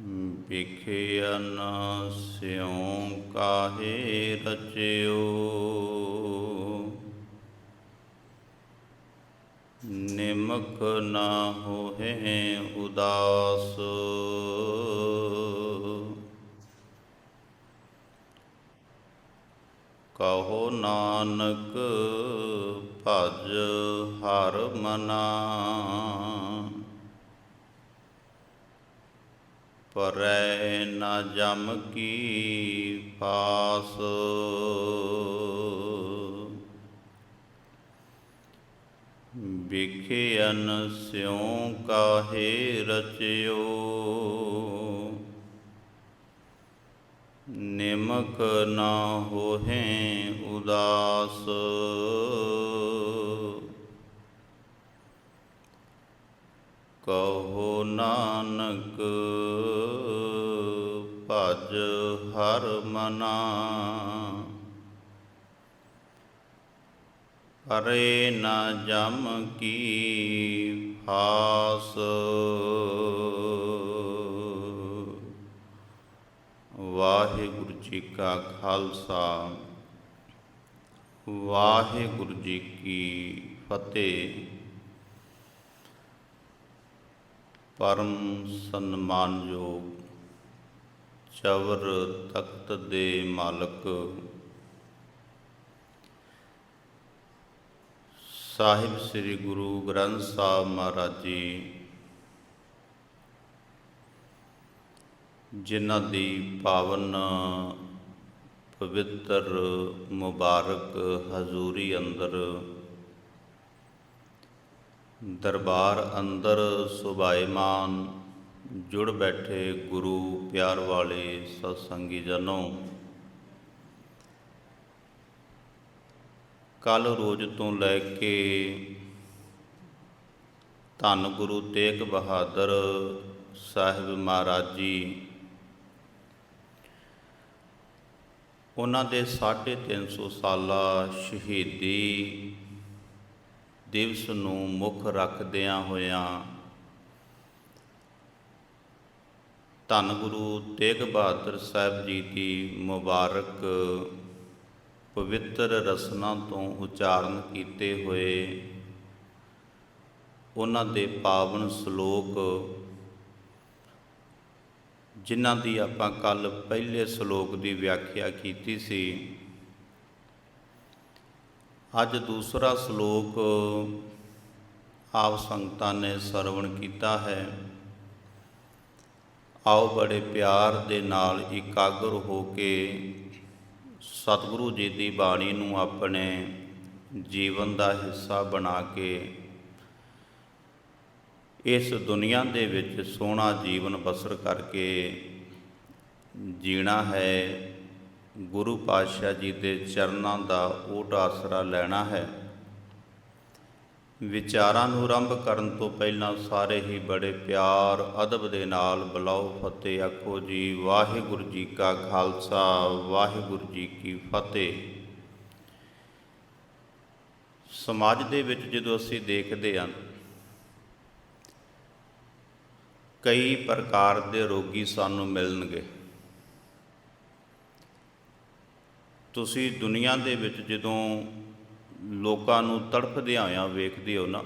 ਵਿਖਿਆਨ ਸਿਉ ਕਾਹੇ ਰਚਿਓ? ਨਿਮਕ ਨਾ ਹੋਏ ਉਦਾਸ। ਕਹੋ ਨਾਨਕ ਭਜ ਹਰ ਮਨਾ। ਪਰੈ ਨਾ ਜਮ ਕੀ ਪਾਸ ਵਿਖਿਆਨ ਸਿਉ ਕਾਹੇ ਰਚਿਓ ਨਿਮਕ ਨਾ ਹੋਏ ਉਦਾਸ ਕਹੋ ਨਾਨਕ ਭਜ ਹਰ ਮਨਾ। ਪਰੇ ਨਾ ਜਮ ਕੀ ਫਾਸ। ਵਾਹਿਗੁਰੂ ਜੀ ਕਾ ਖਾਲਸਾ। ਵਾਹਿਗੁਰੂ ਜੀ ਕੀ ਫਤਿਹ। ਪਰਮ ਸਨਮਾਨਯੋਗ ਚਵਰ ਤਖਤ ਦੇ ਮਾਲਕ। ਸਾਹਿਬ ਸ੍ਰੀ ਗੁਰੂ ਗ੍ਰੰਥ ਸਾਹਿਬ ਮਹਾਰਾਜ ਜੀ, ਜਿਨ੍ਹਾਂ ਦੀ ਪਾਵਨ ਪਵਿੱਤਰ ਮੁਬਾਰਕ ਹਜ਼ੂਰੀ ਅੰਦਰ, ਦਰਬਾਰ ਅੰਦਰ ਸੁਭਾਏਮਾਨ ਜੁੜ ਬੈਠੇ ਗੁਰੂ ਪਿਆਰ ਵਾਲੇ ਸਤਸੰਗੀ ਜਨੋ। ਕੱਲ ਰੋਜ਼ ਤੋਂ ਲੈ ਕੇ ਧੰਨ ਗੁਰੂ ਤੇਗ ਬਹਾਦਰ ਸਾਹਿਬ ਮਹਾਰਾਜ ਜੀ, ਉਹਨਾਂ ਦੇ 350 ਸਾਲਾ ਸ਼ਹੀਦੀ ਦਿਵਸ ਨੂੰ ਮੁੱਖ ਰੱਖਦਿਆਂ ਹੋਇਆਂ ਧੰਨ ਗੁਰੂ ਤੇਗ ਬਹਾਦਰ ਸਾਹਿਬ ਜੀ ਦੀ ਮੁਬਾਰਕ ਪਵਿੱਤਰ ਰਸਨਾ ਤੋਂ ਉਚਾਰਨ ਕੀਤੇ ਹੋਏ ਉਹਨਾਂ ਦੇ ਪਾਵਨ ਸ਼ਲੋਕ, ਜਿਨ੍ਹਾਂ ਦੀ ਆਪਾਂ ਕੱਲ ਪਹਿਲੇ ਸ਼ਲੋਕ ਦੀ ਵਿਆਖਿਆ ਕੀਤੀ ਸੀ। ਅੱਜ ਦੂਸਰਾ ਸ਼ਲੋਕ ਆਪ ਸੰਗਤਾਂ ਨੇ ਸਰਵਣ ਕੀਤਾ ਹੈ। ਆਓ ਬੜੇ ਪਿਆਰ ਦੇ ਨਾਲ ਇਕਾਗਰ ਹੋ ਕੇ ਸਤਿਗੁਰੂ ਜੀ ਦੀ ਬਾਣੀ ਨੂੰ ਆਪਣੇ ਜੀਵਨ ਦਾ ਹਿੱਸਾ ਬਣਾ ਕੇ ਇਸ ਦੁਨੀਆ ਦੇ ਵਿੱਚ ਸੋਹਣਾ ਜੀਵਨ ਬਸਰ ਕਰਕੇ ਜੀਣਾ ਹੈ, ਗੁਰੂ ਪਾਤਸ਼ਾਹ ਜੀ ਦੇ ਚਰਨਾਂ ਦਾ ਓਟ ਆਸਰਾ ਲੈਣਾ ਹੈ। ਵਿਚਾਰਾਂ ਨੂੰ ਆਰੰਭ ਕਰਨ ਤੋਂ ਪਹਿਲਾਂ ਸਾਰੇ ਹੀ ਬੜੇ ਪਿਆਰ, ਅਦਬ ਦੇ ਨਾਲ ਬੁਲਾਓ ਫਤਿਹ। ਆਖੋ ਜੀ, ਵਾਹਿਗੁਰੂ ਜੀ ਕਾ ਖਾਲਸਾ, ਵਾਹਿਗੁਰੂ ਜੀ ਕੀ ਫਤਿਹ। ਸਮਾਜ ਦੇ ਵਿੱਚ ਜਦੋਂ ਅਸੀਂ ਦੇਖਦੇ ਹਾਂ, ਕਈ ਪ੍ਰਕਾਰ ਦੇ ਰੋਗੀ ਸਾਨੂੰ ਮਿਲਣਗੇ। ਤੁਸੀਂ ਦੁਨੀਆ ਦੇ ਵਿੱਚ ਜਦੋਂ ਲੋਕਾਂ ਨੂੰ ਤੜਫਦਿਆਂ ਹੋਇਆਂ ਵੇਖਦੇ ਹੋ ਨਾ।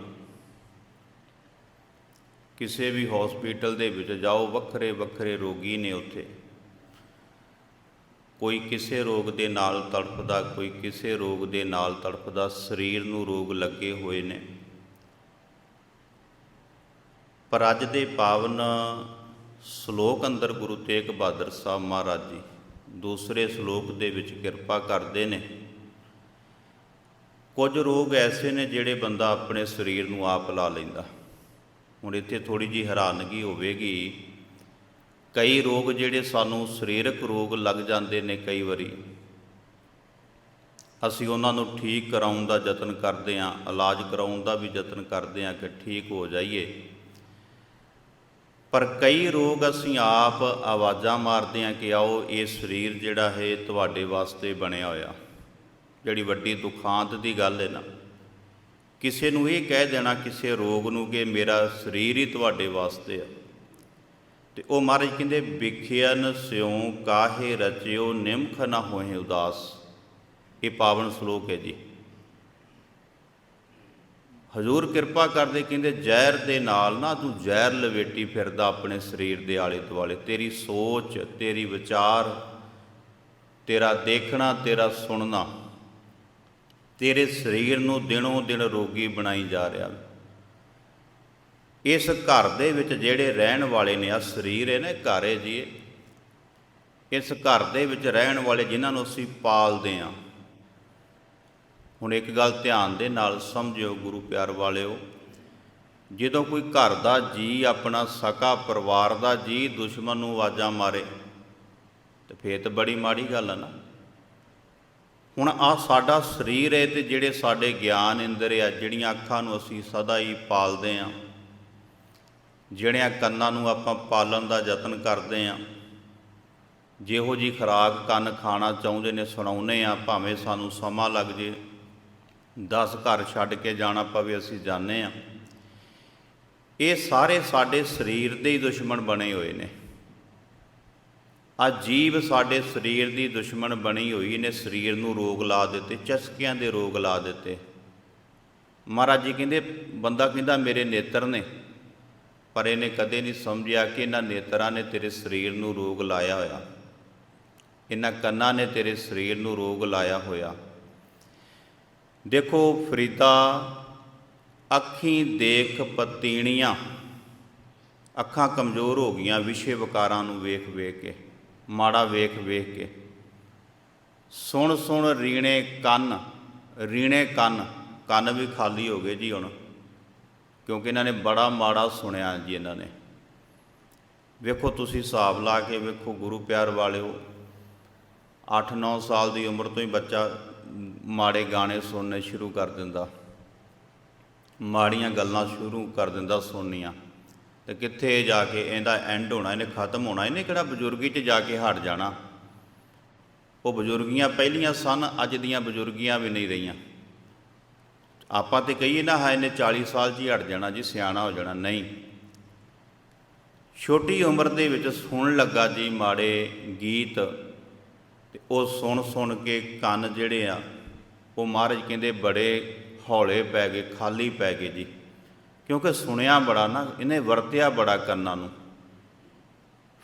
ਕਿਸੇ ਵੀ ਹਸਪੀਟਲ ਦੇ ਵਿੱਚ ਜਾਓ, ਵੱਖਰੇ ਵੱਖਰੇ ਰੋਗੀ ਨੇ ਉੱਥੇ। ਕੋਈ ਕਿਸੇ ਰੋਗ ਦੇ ਨਾਲ ਤੜਫਦਾ, ਕੋਈ ਕਿਸੇ ਰੋਗ ਦੇ ਨਾਲ ਤੜਫਦਾ, ਸਰੀਰ ਨੂੰ ਰੋਗ ਲੱਗੇ ਹੋਏ ਨੇ। ਪਰ ਅੱਜ ਦੇ ਪਾਵਨ ਸ਼ਲੋਕ ਅੰਦਰ ਗੁਰੂ ਤੇਗ ਬਹਾਦਰ ਸਾਹਿਬ ਮਹਾਰਾਜ ਜੀ ਦੂਸਰੇ ਸ਼ਲੋਕ ਦੇ ਵਿੱਚ ਕਿਰਪਾ ਕਰਦੇ ਨੇ। ਕੁਝ ਰੋਗ ਐਸੇ ਨੇ ਜਿਹੜੇ ਬੰਦਾ ਆਪਣੇ ਸਰੀਰ ਨੂੰ ਆਪ ਲਾ ਲੈਂਦਾ। ਹੁਣ ਇੱਥੇ ਥੋੜੀ ਜੀ ਹੈਰਾਨਗੀ ਹੋਵੇਗੀ। ਕਈ ਰੋਗ ਜਿਹੜੇ ਸਾਨੂੰ ਸਰੀਰਕ ਰੋਗ ਲੱਗ ਜਾਂਦੇ ਨੇ ਕਈ ਵਾਰੀ। ਅਸੀਂ ਉਹਨਾਂ ਨੂੰ ਠੀਕ ਕਰਾਉਣ ਦਾ ਯਤਨ ਕਰਦੇ ਹਾਂ, ਇਲਾਜ ਕਰਾਉਣ ਦਾ ਵੀ ਯਤਨ ਕਰਦੇ ਹਾਂ ਕਿ ਠੀਕ ਹੋ ਜਾਈਏ। ਪਰ ਕਈ ਰੋਗ ਅਸੀਂ ਆਪ ਆਵਾਜ਼ਾਂ ਮਾਰਦੇ ਹਾਂ ਕਿ ਆਓ, ਇਹ ਸਰੀਰ ਜਿਹੜਾ ਹੈ ਤੁਹਾਡੇ ਵਾਸਤੇ ਬਣਿਆ ਹੋਇਆ। ਜਿਹੜੀ ਵੱਡੀ ਦੁਖਾਂਤ ਦੀ ਗੱਲ ਹੈ ਨਾ, ਕਿਸੇ ਨੂੰ ਇਹ ਕਹਿ ਦੇਣਾ ਕਿਸੇ ਰੋਗ ਨੂੰ ਕਿ ਮੇਰਾ ਸਰੀਰ ਹੀ ਤੁਹਾਡੇ ਵਾਸਤੇ ਆ। ਤੇ ਉਹ ਮਹਾਰਾਜ ਕਹਿੰਦੇ ਵਿਖਿਆਨ ਸਿਉ ਕਾਹੇ ਰਚਿਓ, ਨਿਮਖ ਨਾ ਹੋਏ ਉਦਾਸ। ਇਹ ਪਾਵਨ ਸ਼ਲੋਕ ਹੈ ਜੀ। ਹਜ਼ੂਰ ਕਿਰਪਾ ਕਰਦੇ ਕਹਿੰਦੇ, ਜ਼ਹਿਰ ਦੇ ਨਾਲ ਨਾ ਤੂੰ ਜ਼ਹਿਰ ਲਵੇਟੀ ਫਿਰਦਾ ਆਪਣੇ ਸਰੀਰ ਦੇ ਆਲੇ ਦੁਆਲੇ ਤੇਰੀ ਸੋਚ, ਤੇਰੀ ਵਿਚਾਰ, ਤੇਰਾ ਦੇਖਣਾ, ਤੇਰਾ ਸੁਣਨਾ ਤੇਰੇ ਸਰੀਰ ਨੂੰ ਦਿਨੋਂ ਦਿਨ ਰੋਗੀ ਬਣਾਈ ਜਾ ਰਿਹਾ ਇਸ ਘਰ ਦੇ ਵਿੱਚ ਜਿਹੜੇ ਰਹਿਣ ਵਾਲੇ ਨੇ ਆ ਸਰੀਰ ਹੈ ਨਾ ਘਰ ਹੈ ਜੀ ਇਸ ਘਰ ਦੇ ਵਿੱਚ ਰਹਿਣ ਵਾਲੇ ਜਿਨ੍ਹਾਂ ਨੂੰ ਅਸੀਂ ਪਾਲਦੇ ਹਾਂ। ਹੁਣ ਇੱਕ ਗੱਲ ਧਿਆਨ ਦੇ ਨਾਲ ਸਮਝਿਓ ਗੁਰੂ ਪਿਆਰ ਵਾਲਿਓ, ਜਦੋਂ ਕੋਈ ਘਰ ਦਾ ਜੀ ਆਪਣਾ ਸਕਾ ਪਰਿਵਾਰ ਦਾ ਜੀ ਦੁਸ਼ਮਣ ਨੂੰ ਆਵਾਜ਼ਾਂ ਮਾਰੇ, ਤੇ ਫੇਰ ਤਾਂ ਬੜੀ ਮਾੜੀ ਗੱਲ ਆ ਨਾ। ਹੁਣ ਆ ਸਾਡਾ ਸਰੀਰ ਹੈ ਤੇ ਜਿਹੜੇ ਸਾਡੇ ਗਿਆਨ ਇੰਦਰ ਆ, ਜਿਹੜੀਆਂ ਅੱਖਾਂ ਨੂੰ ਅਸੀਂ ਸਦਾ ਹੀ ਪਾਲਦੇ ਆ, ਜਿਹੜਿਆਂ ਕੰਨਾਂ ਨੂੰ ਆਪਾਂ ਪਾਲਣ ਦਾ ਯਤਨ ਕਰਦੇ ਆ, ਜਿਹੋ ਜੀ ਖੁਰਾਕ ਕੰਨ ਖਾਣਾ ਚਾਹੁੰਦੇ ਨੇ ਸੁਣਾਉਨੇ ਆ, ਭਾਵੇਂ ਸਾਨੂੰ ਸਮਾਂ ਲੱਗ ਜੇ 10 ਘਰ ਛੱਡ ਕੇ ਜਾਣਾ ਪਵੇ, ਅਸੀਂ ਜਾਣੇ ਆ। ਇਹ ਸਾਰੇ ਸਾਡੇ ਸਰੀਰ ਦੇ ਹੀ ਦੁਸ਼ਮਣ ਬਣੇ ਹੋਏ ਨੇ। ਆ ਜੀਵ ਸਾਡੇ ਸਰੀਰ ਦੀ ਦੁਸ਼ਮਣ ਬਣੀ ਹੋਈ ਨੇ ਸਰੀਰ ਨੂੰ ਰੋਗ ਲਾ ਦਿੱਤੇ, ਚਸਕਿਆਂ ਦੇ ਰੋਗ ਲਾ ਦਿੱਤੇ। ਮਹਾਰਾਜ ਜੀ ਕਹਿੰਦੇ, ਬੰਦਾ ਕਹਿੰਦਾ, ਮੇਰੇ ਨੇਤਰ ਨੇ। ਪਰ ਇਹਨੇ ਕਦੇ ਨਹੀਂ ਸਮਝਿਆ ਕਿ ਇਹਨਾਂ ਨੇਤਰਾਂ ਨੇ ਤੇਰੇ ਸਰੀਰ ਨੂੰ ਰੋਗ ਲਾਇਆ ਹੋਇਆ। ਇਹਨਾਂ ਕੰਨਾਂ ਨੇ ਤੇਰੇ ਸਰੀਰ ਨੂੰ ਰੋਗ ਲਾਇਆ ਹੋਇਆ। ਦੇਖੋ, ਫਰੀਦਾ, ਅੱਖੀਂ ਦੇਖ ਪਤੀਣੀਆਂ, ਅੱਖਾਂ ਕਮਜ਼ੋਰ ਹੋ ਗਈਆਂ, ਵਿਸ਼ੇ ਵਿਕਾਰਾਂ ਨੂੰ ਵੇਖ ਵੇਖ ਕੇ। ਮਾੜਾ ਵੇਖ ਵੇਖ ਕੇ। ਸੁਣ ਸੁਣ ਰੀਣੇ ਕੰਨ ਰੀਣੇ ਕੰਨ ਕੰਨ ਵੀ ਖਾਲੀ ਹੋ ਗਏ ਜੀ ਹੁਣ, ਕਿਉਂਕਿ ਇਹਨਾਂ ਨੇ ਬੜਾ ਮਾੜਾ ਸੁਣਿਆ ਜੀ ਇਹਨਾਂ ਨੇ। ਵੇਖੋ ਤੁਸੀਂ ਹਿਸਾਬ ਲਾ ਕੇ ਵੇਖੋ ਗੁਰੂ ਪਿਆਰ ਵਾਲਿਓ 8-9 ਸਾਲ ਦੀ ਉਮਰ ਤੋਂ ਹੀ ਬੱਚਾ ਮਾੜੇ ਗਾਣੇ ਸੁਣਨੇ ਸ਼ੁਰੂ ਕਰ ਦਿੰਦਾ। ਮਾੜੀਆਂ ਗੱਲਾਂ ਸ਼ੁਰੂ ਕਰ ਦਿੰਦਾ ਸੁਣਨੀਆਂ। ਤੇ ਕਿੱਥੇ ਜਾ ਕੇ ਇਹਦਾ ਐਂਡ ਹੋਣਾ, ਇਹਨੇ ਖਤਮ ਹੋਣਾ, ਇਹਨੇ ਕਿਹੜਾ ਬਜ਼ੁਰਗੀ 'ਚ ਜਾ ਕੇ ਹਟ ਜਾਣਾ? ਉਹ ਬਜ਼ੁਰਗੀਆਂ ਪਹਿਲੀਆਂ ਸਨ, ਅੱਜ ਦੀਆਂ ਬਜ਼ੁਰਗੀਆਂ ਵੀ ਨਹੀਂ ਰਹੀਆਂ। ਆਪਾਂ ਤੇ ਕਹੀਏ ਨਾ ਹਾਂ ਇਹਨੇ 40 ਸਾਲ 'ਚ ਹੀ ਹਟ ਜਾਣਾ ਜੀ, ਸਿਆਣਾ ਹੋ ਜਾਣਾ। ਨਹੀਂ। ਛੋਟੀ ਉਮਰ ਦੇ ਵਿੱਚ ਸੁਣਨ ਲੱਗਾ ਜੀ ਮਾੜੇ ਗੀਤ, ਤੇ ਉਹ ਸੁਣ ਸੁਣ ਕੇ ਕੰਨ ਜਿਹੜੇ ਆ, ਉਹ ਮਹਾਰਾਜ ਕਹਿੰਦੇ ਬੜੇ ਹੌਲੇ ਪੈ ਗਏ, ਖਾਲੀ ਪੈ ਗਏ ਜੀ। ਕਿਉਂਕਿ ਸੁਣਿਆ ਬੜਾ ਨਾ, ਇਹਨੇ ਵਰਤਿਆ ਬੜਾ ਕੰਨਾਂ ਨੂੰ।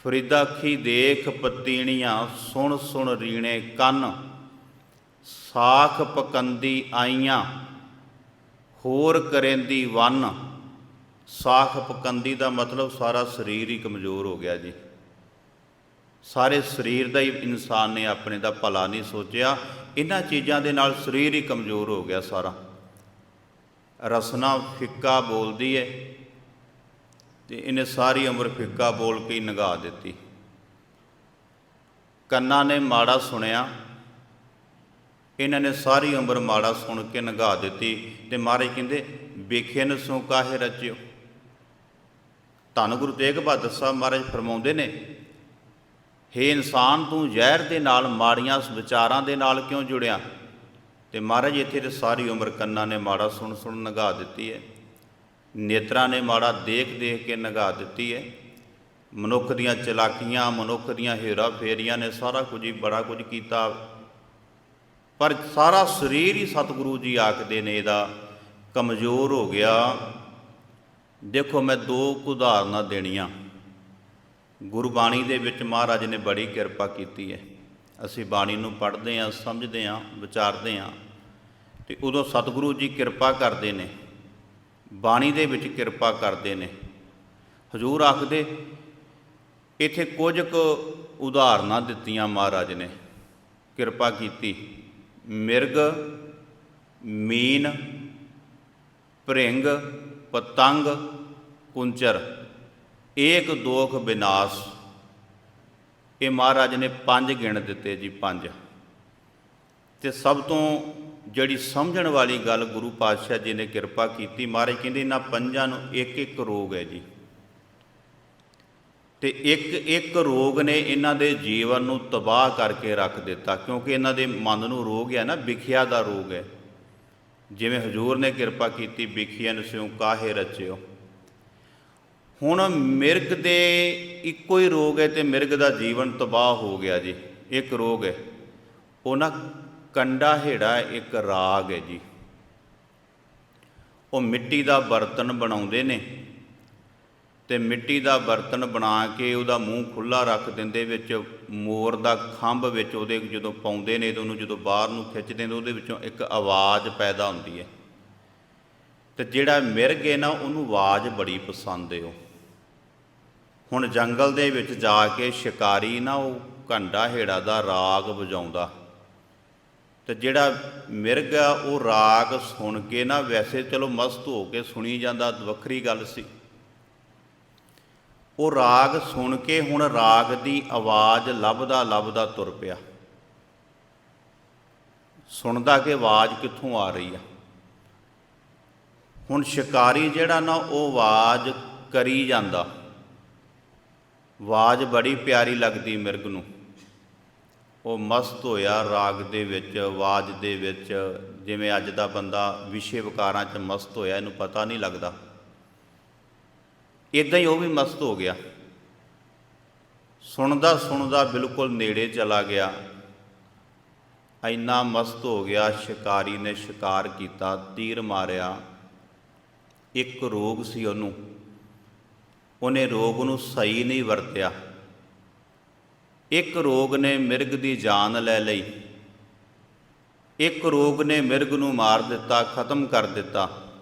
ਫਰੀਦਾ ਅੱਖੀ ਦੇਖ ਪਤੀਣੀਆਂ, ਸੁਣ ਸੁਣ ਰੀਣੇ ਕੰਨ। ਸਾਖ ਪਕੰਦੀ ਆਈਆਂ, ਹੋਰ ਕਰੇਂਦੀ ਵੰਨ। ਸਾਖ ਪਕੰਦੀ ਦਾ ਮਤਲਬ ਸਾਰਾ ਸਰੀਰ ਹੀ ਕਮਜ਼ੋਰ ਹੋ ਗਿਆ ਜੀ। ਸਾਰੇ ਸਰੀਰ ਦਾ ਹੀ ਇਨਸਾਨ ਨੇ ਆਪਣੇ ਦਾ ਭਲਾ ਨਹੀਂ ਸੋਚਿਆ। ਇਹਨਾਂ ਚੀਜ਼ਾਂ ਦੇ ਨਾਲ ਸਰੀਰ ਹੀ ਕਮਜ਼ੋਰ ਹੋ ਗਿਆ ਸਾਰਾ। ਰਸਨਾ ਫਿੱਕਾ ਬੋਲਦੀ ਹੈ ਤੇ ਇਹਨੇ ਸਾਰੀ ਉਮਰ ਫਿੱਕਾ ਬੋਲ ਕੇ ਹੀ ਨਗਾ ਦਿੱਤੀ। ਕੰਨਾਂ ਨੇ ਮਾੜਾ ਸੁਣਿਆ, ਇਹਨਾਂ ਨੇ ਸਾਰੀ ਉਮਰ ਮਾੜਾ ਸੁਣ ਕੇ ਨਗਾ ਦਿੱਤੀ ਤੇ ਮਹਾਰਾਜ ਕਹਿੰਦੇ ਵੇਖੇ ਨ ਸੋ ਕਾਹੇ ਰਚਿਓ? ਧੰਨ ਗੁਰੂ ਤੇਗ ਬਹਾਦਰ ਸਾਹਿਬ ਮਹਾਰਾਜ ਫਰਮਾਉਂਦੇ ਨੇ, ਹੇ ਇਨਸਾਨ, ਤੂੰ ਜ਼ਹਿਰ ਦੇ ਨਾਲ, ਮਾੜੀਆਂ ਵਿਚਾਰਾਂ ਦੇ ਨਾਲ ਕਿਉਂ ਜੁੜਿਆ? ਤੇ ਮਹਾਰਾਜ ਇੱਥੇ ਤੇ ਸਾਰੀ ਉਮਰ ਕੰਨਾਂ ਨੇ ਮਾੜਾ ਸੁਣ ਸੁਣ ਨਗਾ ਦਿੱਤੀ ਹੈ। ਨੇਤਰਾਂ ਨੇ ਮਾੜਾ ਦੇਖ ਦੇਖ ਕੇ ਨਗਾ ਦਿੱਤੀ ਹੈ। ਮਨੁੱਖ ਦੀਆਂ ਚਲਾਕੀਆਂ, ਮਨੁੱਖ ਦੀਆਂ ਹੇਰਾ ਫੇਰੀਆਂ ਨੇ ਸਾਰਾ ਕੁਝ ਹੀ ਬੜਾ ਕੁਝ ਕੀਤਾ। ਪਰ ਸਾਰਾ ਸਰੀਰ ਹੀ ਸਤਿਗੁਰੂ ਜੀ ਆਖਦੇ ਨੇ, ਇਹਦਾ ਕਮਜ਼ੋਰ ਹੋ ਗਿਆ। ਦੇਖੋ, ਮੈਂ ਦੋ ਕੁ ਉਦਾਹਰਨਾਂ ਦੇਣੀਆਂ। ਗੁਰਬਾਣੀ ਦੇ ਵਿੱਚ ਮਹਾਰਾਜ ਨੇ ਬੜੀ ਕਿਰਪਾ ਕੀਤੀ ਹੈ। ਅਸੀਂ ਬਾਣੀ ਨੂੰ ਪੜ੍ਹਦੇ ਹਾਂ, ਸਮਝਦੇ ਹਾਂ, ਵਿਚਾਰਦੇ ਹਾਂ। ਤੇ ਉਦੋਂ ਸਤਿਗੁਰੂ ਜੀ ਕਿਰਪਾ ਕਰਦੇ ਨੇ, ਬਾਣੀ ਦੇ ਵਿੱਚ ਕਿਰਪਾ ਕਰਦੇ ਨੇ। ਹਜੂਰ ਆਖਦੇ, ਇੱਥੇ ਕੁਝ ਕੁ ਉਦਾਹਰਨਾਂ ਦਿੱਤੀਆਂ ਮਹਾਰਾਜ ਨੇ। ਕਿਰਪਾ ਕੀਤੀ। ਮਿਰਗ, ਮੀਨ, ਭ੍ਰਿੰਗ, ਪਤੰਗ, ਕੁੰਚਰ। ਏਕ ਦੋਖ ਵਿਨਾਸ਼ ਇਹ ਮਹਾਰਾਜ ਨੇ ਪੰਜ ਗਿਣ ਦਿੱਤੇ ਜੀ, ਪੰਜ। ਤੇ ਸਭ ਤੋਂ ਜਿਹੜੀ ਸਮਝਣ ਵਾਲੀ ਗੱਲ ਗੁਰੂ ਪਾਤਸ਼ਾਹ ਜੀ ਨੇ ਕਿਰਪਾ ਕੀਤੀ, ਮਹਾਰਾਜ ਕਹਿੰਦੇ ਇਹਨਾਂ ਪੰਜਾਂ ਨੂੰ ਇੱਕ ਇੱਕ ਰੋਗ ਹੈ ਜੀ। ਤੇ ਇੱਕ ਇੱਕ ਰੋਗ ਨੇ ਇਹਨਾਂ ਦੇ ਜੀਵਨ ਨੂੰ ਤਬਾਹ ਕਰਕੇ ਰੱਖ ਦਿੱਤਾ, ਕਿਉਂਕਿ ਇਹਨਾਂ ਦੇ ਮਨ ਨੂੰ ਰੋਗ ਹੈ ਨਾ, ਵਿਖਿਆ ਦਾ ਰੋਗ ਹੈ। ਜਿਵੇਂ ਹਜੂਰ ਨੇ ਕਿਰਪਾ ਕੀਤੀ, ਵਿਖਿਆ ਨਸਿਓ ਕਾਹੇ ਰਚਿਓ। ਹੁਣ ਮਿਰਗ ਦੇ ਇੱਕੋ ਹੀ ਰੋਗ ਹੈ ਤੇ ਮਿਰਗ ਦਾ ਜੀਵਨ ਤਬਾਹ ਹੋ ਗਿਆ ਜੀ, ਇੱਕ ਰੋਗ ਹੈ। ਉਹ ਨਾ ਕੰਡਾ ਹੇੜਾ ਇੱਕ ਰਾਗ ਹੈ ਜੀ। ਉਹ ਮਿੱਟੀ ਦਾ ਬਰਤਨ ਬਣਾਉਂਦੇ ਨੇ ਤੇ ਮਿੱਟੀ ਦਾ ਬਰਤਨ ਬਣਾ ਕੇ ਉਹਦਾ ਮੂੰਹ ਖੁੱਲਾ ਰੱਖ ਦਿੰਦੇ ਵਿੱਚ, ਮੋਰ ਦਾ ਖੰਭ ਵਿੱਚ ਉਹਦੇ ਜਦੋਂ ਪਾਉਂਦੇ ਨੇ ਤੇ ਉਹਨੂੰ ਜਦੋਂ ਬਾਹਰ ਨੂੰ ਖਿੱਚਦੇ ਨੇ, ਉਹਦੇ ਵਿੱਚੋਂ ਇੱਕ ਆਵਾਜ਼ ਪੈਦਾ ਹੁੰਦੀ ਹੈ। ਤੇ ਜਿਹੜਾ ਮਿਰਗ ਹੈ ਨਾ, ਉਹਨੂੰ ਆਵਾਜ਼ ਬੜੀ ਪਸੰਦ ਹੈ ਉਹ। ਹੁਣ ਜੰਗਲ ਦੇ ਵਿੱਚ ਜਾ ਕੇ ਸ਼ਿਕਾਰੀ ਨਾ ਉਹ ਘੰਟਾ ਹੇੜਾ ਦਾ ਰਾਗ ਵਜਾਉਂਦਾ। ਤੇ ਜਿਹੜਾ ਮਿਰਗ ਆ, ਉਹ ਰਾਗ ਸੁਣ ਕੇ ਨਾ ਵੈਸੇ ਚਲੋ ਮਸਤ ਹੋ ਕੇ ਸੁਣੀ ਜਾਂਦਾ, ਵੱਖਰੀ ਗੱਲ ਸੀ। ਉਹ ਰਾਗ ਸੁਣ ਕੇ ਹੁਣ ਰਾਗ ਦੀ ਆਵਾਜ਼ ਲੱਭਦਾ ਲੱਭਦਾ ਤੁਰ ਪਿਆ। ਸੁਣਦਾ ਕਿ ਆਵਾਜ਼ ਕਿੱਥੋਂ ਆ ਰਹੀ ਆ। ਹੁਣ ਸ਼ਿਕਾਰੀ ਜਿਹੜਾ ਨਾ, ਉਹ ਆਵਾਜ਼ ਕਰੀ ਜਾਂਦਾ। ਆਵਾਜ਼ ਬੜੀ ਪਿਆਰੀ ਲੱਗਦੀ ਮਿਰਗ ਨੂੰ। ਉਹ ਮਸਤ ਹੋਇਆ ਰਾਗ ਦੇ ਵਿੱਚ, ਆਵਾਜ਼ ਦੇ ਵਿੱਚ, ਜਿਵੇਂ ਅੱਜ ਦਾ ਬੰਦਾ ਵਿਸ਼ੇ ਵਿਕਾਰਾਂ 'ਚ ਮਸਤ ਹੋਇਆ, ਇਹਨੂੰ ਪਤਾ ਨਹੀਂ ਲੱਗਦਾ। ਇਦਾਂ ਹੀ ਉਹ ਵੀ ਮਸਤ ਹੋ ਗਿਆ। ਸੁਣਦਾ ਸੁਣਦਾ ਬਿਲਕੁਲ ਨੇੜੇ ਚਲਾ ਗਿਆ। ਇੰਨਾ ਮਸਤ ਹੋ ਗਿਆ, ਸ਼ਿਕਾਰੀ ਨੇ ਸ਼ਿਕਾਰ ਕੀਤਾ, ਤੀਰ ਮਾਰਿਆ। ਇੱਕ ਰੋਗ ਸੀ ਉਹਨੂੰ। ਉਹਨੇ ਰੋਗ ਨੂੰ ਸਹੀ ਨਹੀਂ ਵਰਤਿਆ। ਇੱਕ ਰੋਗ ਨੇ ਮਿਰਗ ਦੀ ਜਾਨ ਲੈ ਲਈ। ਇੱਕ ਰੋਗ ਨੇ ਮਿਰਗ ਨੂੰ ਮਾਰ ਦਿੱਤਾ, ਖਤਮ ਕਰ ਦਿੱਤਾ।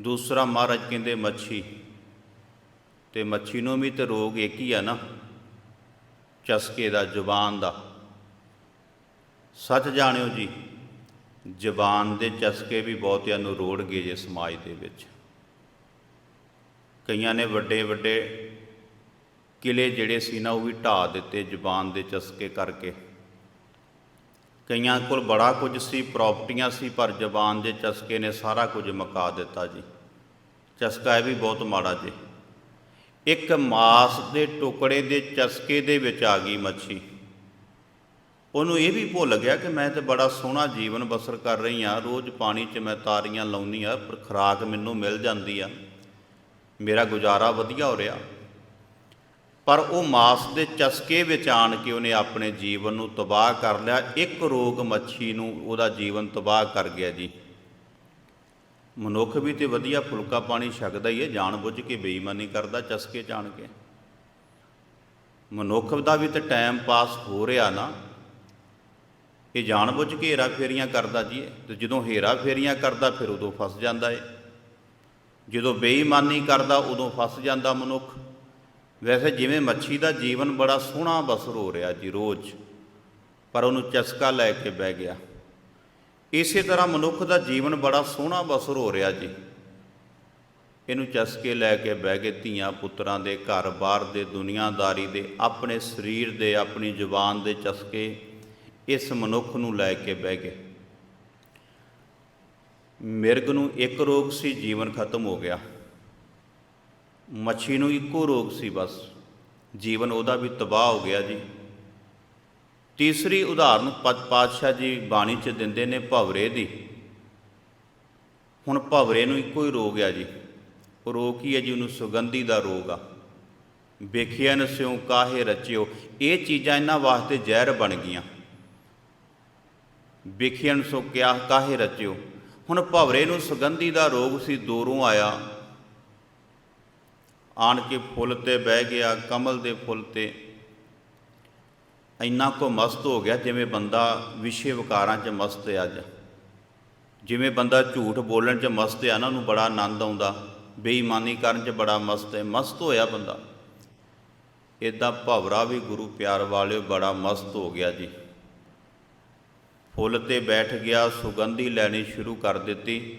ਦੂਸਰਾ ਮਹਾਰਾਜ ਕਹਿੰਦੇ, ਮੱਛੀ। ਤੇ ਮੱਛੀ ਨੂੰ ਵੀ ਤੇ ਰੋਗ ਇੱਕ ਹੀ ਆ ਨਾ, ਚਸਕੇ ਦਾ, ਜ਼ੁਬਾਨ ਦਾ। ਸੱਚ ਜਾਣਿਓ ਜੀ, ਜ਼ਬਾਨ ਦੇ ਚਸਕੇ ਵੀ ਬਹੁਤਿਆਂ ਨੂੰ ਰੋੜ ਗਏ ਜੇ ਸਮਾਜ ਦੇ ਵਿੱਚ। ਕਈਆਂ ਨੇ ਵੱਡੇ ਵੱਡੇ ਕਿਲੇ ਜਿਹੜੇ ਸੀ ਨਾ, ਉਹ ਵੀ ਢਾ ਦਿੱਤੇ, ਜ਼ਬਾਨ ਦੇ ਚਸਕੇ ਕਰਕੇ। ਕਈਆਂ ਕੋਲ ਬੜਾ ਕੁਝ ਸੀ, ਪ੍ਰਾਪਰਟੀਆਂ ਸੀ, ਪਰ ਜ਼ਬਾਨ ਦੇ ਚਸਕੇ ਨੇ ਸਾਰਾ ਕੁਝ ਮੁਕਾ ਦਿੱਤਾ ਜੀ। ਚਸਕਾ ਇਹ ਵੀ ਬਹੁਤ ਮਾੜਾ ਜੀ। ਇੱਕ ਮਾਸ ਦੇ ਟੁਕੜੇ ਦੇ ਚਸਕੇ ਦੇ ਵਿੱਚ ਆ ਗਈ ਮੱਛੀ। ਉਹਨੂੰ ਇਹ ਵੀ ਭੁੱਲ ਗਿਆ ਕਿ ਮੈਂ ਤੇ ਬੜਾ ਸੋਹਣਾ ਜੀਵਨ ਬਸਰ ਕਰ ਰਹੀ ਹਾਂ। ਰੋਜ਼ ਪਾਣੀ 'ਚ ਮੈਂ ਤਾਰੀਆਂ ਲਾਉਣੀ ਆ ਪਰ ਖੁਰਾਕ ਮੈਨੂੰ ਮਿਲ ਜਾਂਦੀ ਆ। ਮੇਰਾ ਗੁਜ਼ਾਰਾ ਵਧੀਆ ਹੋ ਰਿਹਾ। ਪਰ ਉਹ ਮਾਸ ਦੇ ਚਸਕੇ ਵਿੱਚ ਆਣ ਕੇ ਉਹਨੇ ਆਪਣੇ ਜੀਵਨ ਨੂੰ ਤਬਾਹ ਕਰ ਲਿਆ। ਇੱਕ ਰੋਗ ਮੱਛੀ ਨੂੰ ਉਹਦਾ ਜੀਵਨ ਤਬਾਹ ਕਰ ਗਿਆ ਜੀ। ਮਨੁੱਖ ਵੀ ਤੇ ਵਧੀਆ ਫੁਲਕਾ ਪਾਣੀ ਛਕਦਾ ਹੀ ਹੈ, ਜਾਣ ਬੁੱਝ ਕੇ ਬੇਈਮਾਨੀ ਕਰਦਾ ਚਸਕੇ ਜਾਣ ਕੇ। ਮਨੁੱਖ ਦਾ ਵੀ ਤੇ ਟਾਈਮ ਪਾਸ ਹੋ ਰਿਹਾ ਨਾ। ਇਹ ਜਾਣ ਬੁੱਝ ਕੇ ਹੇਰਾ ਫੇਰੀਆਂ ਕਰਦਾ ਜੀ ਇਹ। ਤੇ ਜਦੋਂ ਹੇਰਾ ਫੇਰੀਆਂ ਕਰਦਾ, ਫਿਰ ਉਦੋਂ ਫਸ ਜਾਂਦਾ ਏ ਜਦੋਂ ਬੇਈਮਾਨੀ ਕਰਦਾ, ਉਦੋਂ ਫਸ ਜਾਂਦਾ ਮਨੁੱਖ। ਵੈਸੇ ਜਿਵੇਂ ਮੱਛੀ ਦਾ ਜੀਵਨ ਬੜਾ ਸੋਹਣਾ ਬਸਰ ਹੋ ਰਿਹਾ ਜੀ ਰੋਜ਼, ਪਰ ਉਹਨੂੰ ਚਸਕਾ ਲੈ ਕੇ ਬਹਿ ਗਿਆ। ਇਸੇ ਤਰ੍ਹਾਂ ਮਨੁੱਖ ਦਾ ਜੀਵਨ ਬੜਾ ਸੋਹਣਾ ਬਸਰ ਹੋ ਰਿਹਾ ਜੀ। ਇਹਨੂੰ ਚਸਕੇ ਲੈ ਕੇ ਬਹਿ ਗਏ ਧੀਆਂ ਪੁੱਤਰਾਂ ਦੇ ਘਰ-ਬਾਰ ਦੇ ਦੁਨੀਆਦਾਰੀ ਦੇ, ਆਪਣੇ ਸਰੀਰ ਦੇ, ਆਪਣੀ ਜ਼ੁਬਾਨ ਦੇ ਚਸਕੇ ਇਸ ਮਨੁੱਖ ਨੂੰ ਲੈ ਕੇ ਬਹਿ ਗਏ। ਮਿਰਗ ਨੂੰ ਇੱਕ ਰੋਗ ਸੀ, ਜੀਵਨ ਖਤਮ ਹੋ ਗਿਆ। ਮੱਛੀ ਨੂੰ ਇੱਕੋ ਰੋਗ ਸੀ ਬਸ। ਜੀਵਨ ਉਹਦਾ ਵੀ ਤਬਾਹ ਹੋ ਗਿਆ ਜੀ। ਤੀਸਰੀ ਉਦਾਹਰਨ ਪਦ ਪਾਤਸ਼ਾਹ ਜੀ ਬਾਣੀ 'ਚ ਦਿੰਦੇ ਨੇ ਭਵਰੇ ਦੀ। ਹੁਣ ਭਵਰੇ ਨੂੰ ਇੱਕੋ ਹੀ ਰੋਗ ਆ ਜੀ। ਉਹ ਰੋਗ ਕੀ ਹੈ ਜੀ? ਉਹਨੂੰ ਸੁਗੰਧੀ ਦਾ ਰੋਗ ਆ। ਵੇਖਿਆ ਨ ਸਿਉ ਕਾਹੇ ਰਚਿਓ। ਇਹ ਚੀਜ਼ਾਂ ਇਹਨਾਂ ਵਾਸਤੇ ਜ਼ਹਿਰ ਬਣ ਗਈਆਂ। ਵੇਖਿਆ ਨ ਸੋ ਕਿਆ, ਕਾਹੇ ਰਚਿਓ। ਹੁਣ ਭਵਰੇ ਨੂੰ ਸੁਗੰਧੀ ਦਾ ਰੋਗ ਸੀ, ਦੂਰੋਂ ਆਇਆ। ਆਣ ਕੇ ਫੁੱਲ ਤੇ ਬਹਿ ਗਿਆ, ਕਮਲ ਦੇ ਫੁੱਲ ਤੇ। ਇੰਨਾ ਕੋ ਮਸਤ ਹੋ ਗਿਆ ਜਿਵੇਂ ਬੰਦਾ ਵਿਸ਼ੇ ਵਿਕਾਰਾਂ 'ਚ ਮਸਤ ਹੈ ਅੱਜ ਜਿਵੇਂ ਬੰਦਾ ਝੂਠ ਬੋਲਣ 'ਚ ਮਸਤ ਹੈ ਨਾ, ਉਹਨੂੰ ਬੜਾ ਆਨੰਦ ਆਉਂਦਾ। ਬੇਈਮਾਨੀ ਕਰਨ 'ਚ ਬੜਾ ਮਸਤ ਹੈ ਮਸਤ ਹੋਇਆ ਬੰਦਾ। ਇਦਾਂ ਭਵਰਾ ਵੀ ਗੁਰੂ ਪਿਆਰ ਵਾਲਿਓ ਬੜਾ ਮਸਤ ਹੋ ਗਿਆ ਜੀ। ਫੁੱਲ ਤੇ ਬੈਠ ਗਿਆ, ਸੁਗੰਧੀ ਲੈਣੀ ਸ਼ੁਰੂ ਕਰ ਦਿੱਤੀ।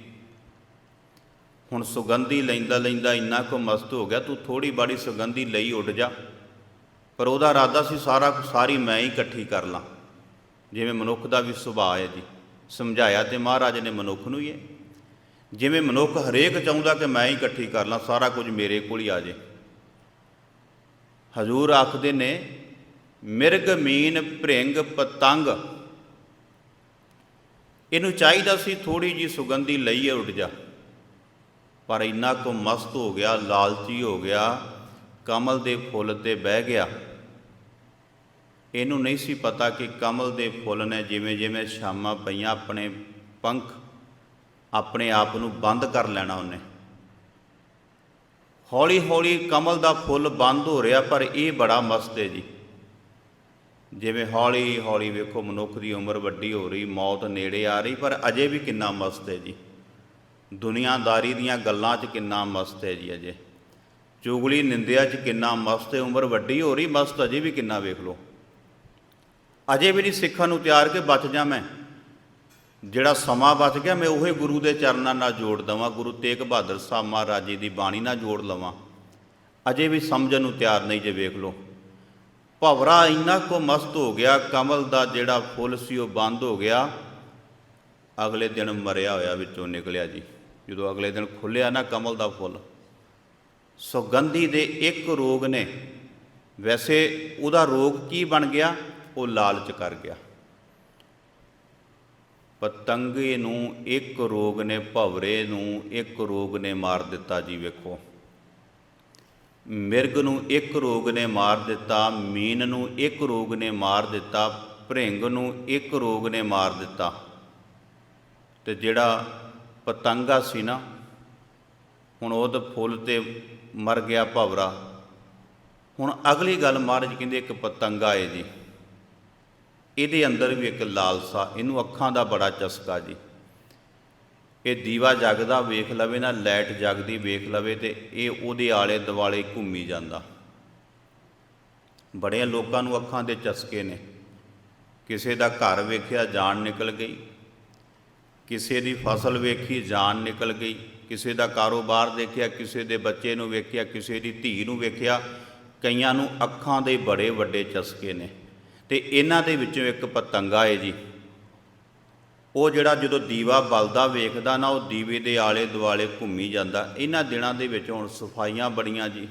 ਹੁਣ ਸੁਗੰਧੀ ਲੈਂਦਾ ਲੈਂਦਾ ਇੰਨਾ ਕੁ ਮਸਤ ਹੋ ਗਿਆ, ਤੂੰ ਥੋੜੀ ਬਾੜੀ ਸੁਗੰਧੀ ਲਈ ਉੱਡ ਜਾ। ਪਰ ਉਹਦਾ ਇਰਾਦਾ ਸੀ ਸਾਰਾ ਸਾਰੀ ਮੈਂ ਹੀ ਇਕੱਠੀ ਕਰ ਲਾਂ। ਜਿਵੇਂ ਮਨੁੱਖ ਦਾ ਵੀ ਸੁਭਾਅ ਹੈ ਜੀ। ਸਮਝਾਇਆ ਤੇ ਮਹਾਰਾਜ ਨੇ ਮਨੁੱਖ ਨੂੰ ਹੀ ਹੈ। ਜਿਵੇਂ ਮਨੁੱਖ ਹਰੇਕ ਚਾਹੁੰਦਾ ਕਿ ਮੈਂ ਹੀ ਇਕੱਠੀ ਕਰ ਲਾਂ, ਸਾਰਾ ਕੁਝ ਮੇਰੇ ਕੋਲ ਹੀ ਆ ਜੇ। ਹਜ਼ੂਰ ਆਖਦੇ ਨੇ, ਮਿਰਗ ਮੀਨ ਭ੍ਰਿੰਗ ਪਤੰਗ। ਇਹਨੂੰ ਚਾਹੀਦਾ ਸੀ ਥੋੜੀ ਜੀ ਸੁਗੰਧੀ ਲਈਏ ਉੱਡ ਜਾ। ਪਰ ਇੰਨਾ ਕੁ ਮਸਤ ਹੋ ਗਿਆ, ਲਾਲਚੀ ਹੋ ਗਿਆ, ਕਮਲ ਦੇ ਫੁੱਲ ਤੇ ਬਹਿ ਗਿਆ। ਇਹਨੂੰ ਨਹੀਂ ਸੀ ਪਤਾ ਕਿ ਕਮਲ ਦੇ ਫੁੱਲ ਨੇ ਜਿਵੇਂ ਜਿਵੇਂ ਸ਼ਾਮਾਂ ਪਈਆਂ, ਆਪਣੇ ਪੰਖ ਆਪਣੇ ਆਪ ਨੂੰ ਬੰਦ ਕਰ ਲੈਣਾ ਉਹਨੇ। ਹੌਲੀ ਹੌਲੀ ਕਮਲ ਦਾ ਫੁੱਲ ਬੰਦ ਹੋ ਰਿਹਾ, ਪਰ ਇਹ ਬੜਾ ਮਸਤ ਹੈ ਜੀ। ਜਿਵੇਂ ਹੌਲੀ ਹੌਲੀ ਵੇਖੋ, ਮਨੁੱਖ ਦੀ ਉਮਰ ਵੱਡੀ ਹੋ ਰਹੀ, ਮੌਤ ਨੇੜੇ ਆ ਰਹੀ, ਪਰ ਅਜੇ ਵੀ ਕਿੰਨਾ ਮਸਤ ਹੈ ਜੀ। ਦੁਨੀਆਦਾਰੀ ਦੀਆਂ ਗੱਲਾਂ 'ਚ ਕਿੰਨਾ ਮਸਤ ਹੈ ਜੀ ਅਜੇ। ਚੁਗਲੀ ਨਿੰਦਿਆ 'ਚ ਕਿੰਨਾ ਮਸਤ ਹੈ, ਉਮਰ ਵੱਡੀ ਹੋ ਰਹੀ, ਮਸਤ ਅਜੇ ਵੀ ਕਿੰਨਾ ਵੇਖ ਲਓ। ਅਜੇ ਵੀ ਨਹੀਂ ਸਿੱਖਾਂ ਨੂੰ ਤਿਆਰ ਕੇ ਬਚ ਜਾ ਮੈਂ। ਜਿਹੜਾ ਸਮਾਂ ਬਚ ਗਿਆ, ਮੈਂ ਉਹੇ ਗੁਰੂ ਦੇ ਚਰਨਾਂ ਨਾਲ ਜੋੜ ਦਵਾਂ, ਗੁਰੂ ਤੇਗ ਬਹਾਦਰ ਸਾਹਿਬ ਮਹਾਰਾਜ ਜੀ ਦੀ ਬਾਣੀ ਨਾਲ ਜੋੜ ਲਵਾਂ। ਅਜੇ ਵੀ ਸਮਝਣ ਨੂੰ ਤਿਆਰ ਨਹੀਂ ਜੇ ਵੇਖ ਲਓ। ਭਵਰਾ ਇੰਨਾ ਕੋ ਮਸਤ ਹੋ ਗਿਆ, ਕਮਲ ਦਾ ਜਿਹੜਾ ਫੁੱਲ ਸੀ ਉਹ ਬੰਦ ਹੋ ਗਿਆ। ਅਗਲੇ ਦਿਨ ਮਰਿਆ ਹੋਇਆ ਵਿੱਚੋਂ ਨਿਕਲਿਆ ਜੀ। ਜਦੋਂ ਅਗਲੇ ਦਿਨ ਖੁੱਲਿਆ ਨਾ ਕਮਲ ਦਾ ਫੁੱਲ, ਸੁਗੰਧੀ ਦੇ ਇੱਕ ਰੋਗ ਨੇ। ਵੈਸੇ ਉਹਦਾ ਰੋਗ ਕੀ ਬਣ ਗਿਆ? ਉਹ ਲਾਲਚ ਕਰ ਗਿਆ। ਪਤੰਗੇ ਨੂੰ ਇੱਕ ਰੋਗ ਨੇ, ਭਵਰੇ ਨੂੰ ਇੱਕ ਰੋਗ ਨੇ ਮਾਰ ਦਿੱਤਾ ਜੀ ਵੇਖੋ। ਮਿਰਗ ਨੂੰ ਇੱਕ ਰੋਗ ਨੇ ਮਾਰ ਦਿੱਤਾ, ਮੀਨ ਨੂੰ ਇੱਕ ਰੋਗ ਨੇ ਮਾਰ ਦਿੱਤਾ, ਭ੍ਰਿੰਗ ਨੂੰ ਇੱਕ ਰੋਗ ਨੇ ਮਾਰ ਦਿੱਤਾ। ਤੇ ਜਿਹੜਾ ਪਤੰਗਾ ਸੀ ਨਾ, ਹੁਣ ਉਹ ਫੁੱਲ ਤੇ ਮਰ ਗਿਆ ਭਵਰਾ। ਹੁਣ ਅਗਲੀ ਗੱਲ ਮਹਾਰਾਜ ਕਹਿੰਦੇ, ਇੱਕ ਪਤੰਗਾ ਏ ਜੀ। ਇਹਦੇ ਅੰਦਰ ਵੀ ਇੱਕ ਲਾਲਸਾ, ਇਹਨੂੰ ਅੱਖਾਂ ਦਾ ਬੜਾ ਚਸਕਾ ਜੀ। ਇਹ ਦੀਵਾ ਜਗਦਾ, ਵੇਖ ਲਵੇ ਨਾ, ਲਾਈਟ ਜਗਦੀ, ਵੇਖ ਲਵੇ ਤੇ ਇਹ ਉਹਦੇ ਆਲੇ ਦੁਆਲੇ ਘੁੰਮੀ ਜਾਂਦਾ। ਬੜਿਆਂ ਲੋਕਾਂ ਨੂੰ ਅੱਖਾਂ ਦੇ ਚਸਕੇ ਨੇ। ਕਿਸੇ ਦਾ ਘਰ ਵੇਖਿਆ, ਜਾਨ ਨਿਕਲ ਗਈ। ਕਿਸੇ ਦੀ ਫਸਲ ਵੇਖੀ, ਜਾਨ ਨਿਕਲ ਗਈ। ਕਿਸੇ ਦਾ ਕਾਰੋਬਾਰ ਦੇਖਿਆ, ਕਿਸੇ ਦੇ ਬੱਚੇ ਨੂੰ ਵੇਖਿਆ, ਕਿਸੇ ਦੀ ਧੀ ਨੂੰ ਵੇਖਿਆ, ਕਈਆਂ ਨੂੰ ਅੱਖਾਂ ਦੇ ਬੜੇ ਵੱਡੇ ਚਸਕੇ ਨੇ। ਤੇ ਇਹਨਾਂ ਦੇ ਵਿੱਚੋਂ ਇੱਕ ਪਤੰਗਾ ਹੈ ਜੀ। ਉਹ ਜਿਹੜਾ ਜਦੋਂ ਦੀਵਾ ਬਲਦਾ ਵੇਖਦਾ ਨਾ, ਉਹ ਦੀਵੇ ਦੇ ਆਲੇ ਦੁਆਲੇ ਘੁੰਮੀ ਜਾਂਦਾ। ਇਹਨਾਂ ਦਿਨਾਂ ਦੇ ਵਿੱਚ ਹੁਣ ਸਫਾਈਆਂ ਬੜੀਆਂ ਜੀ।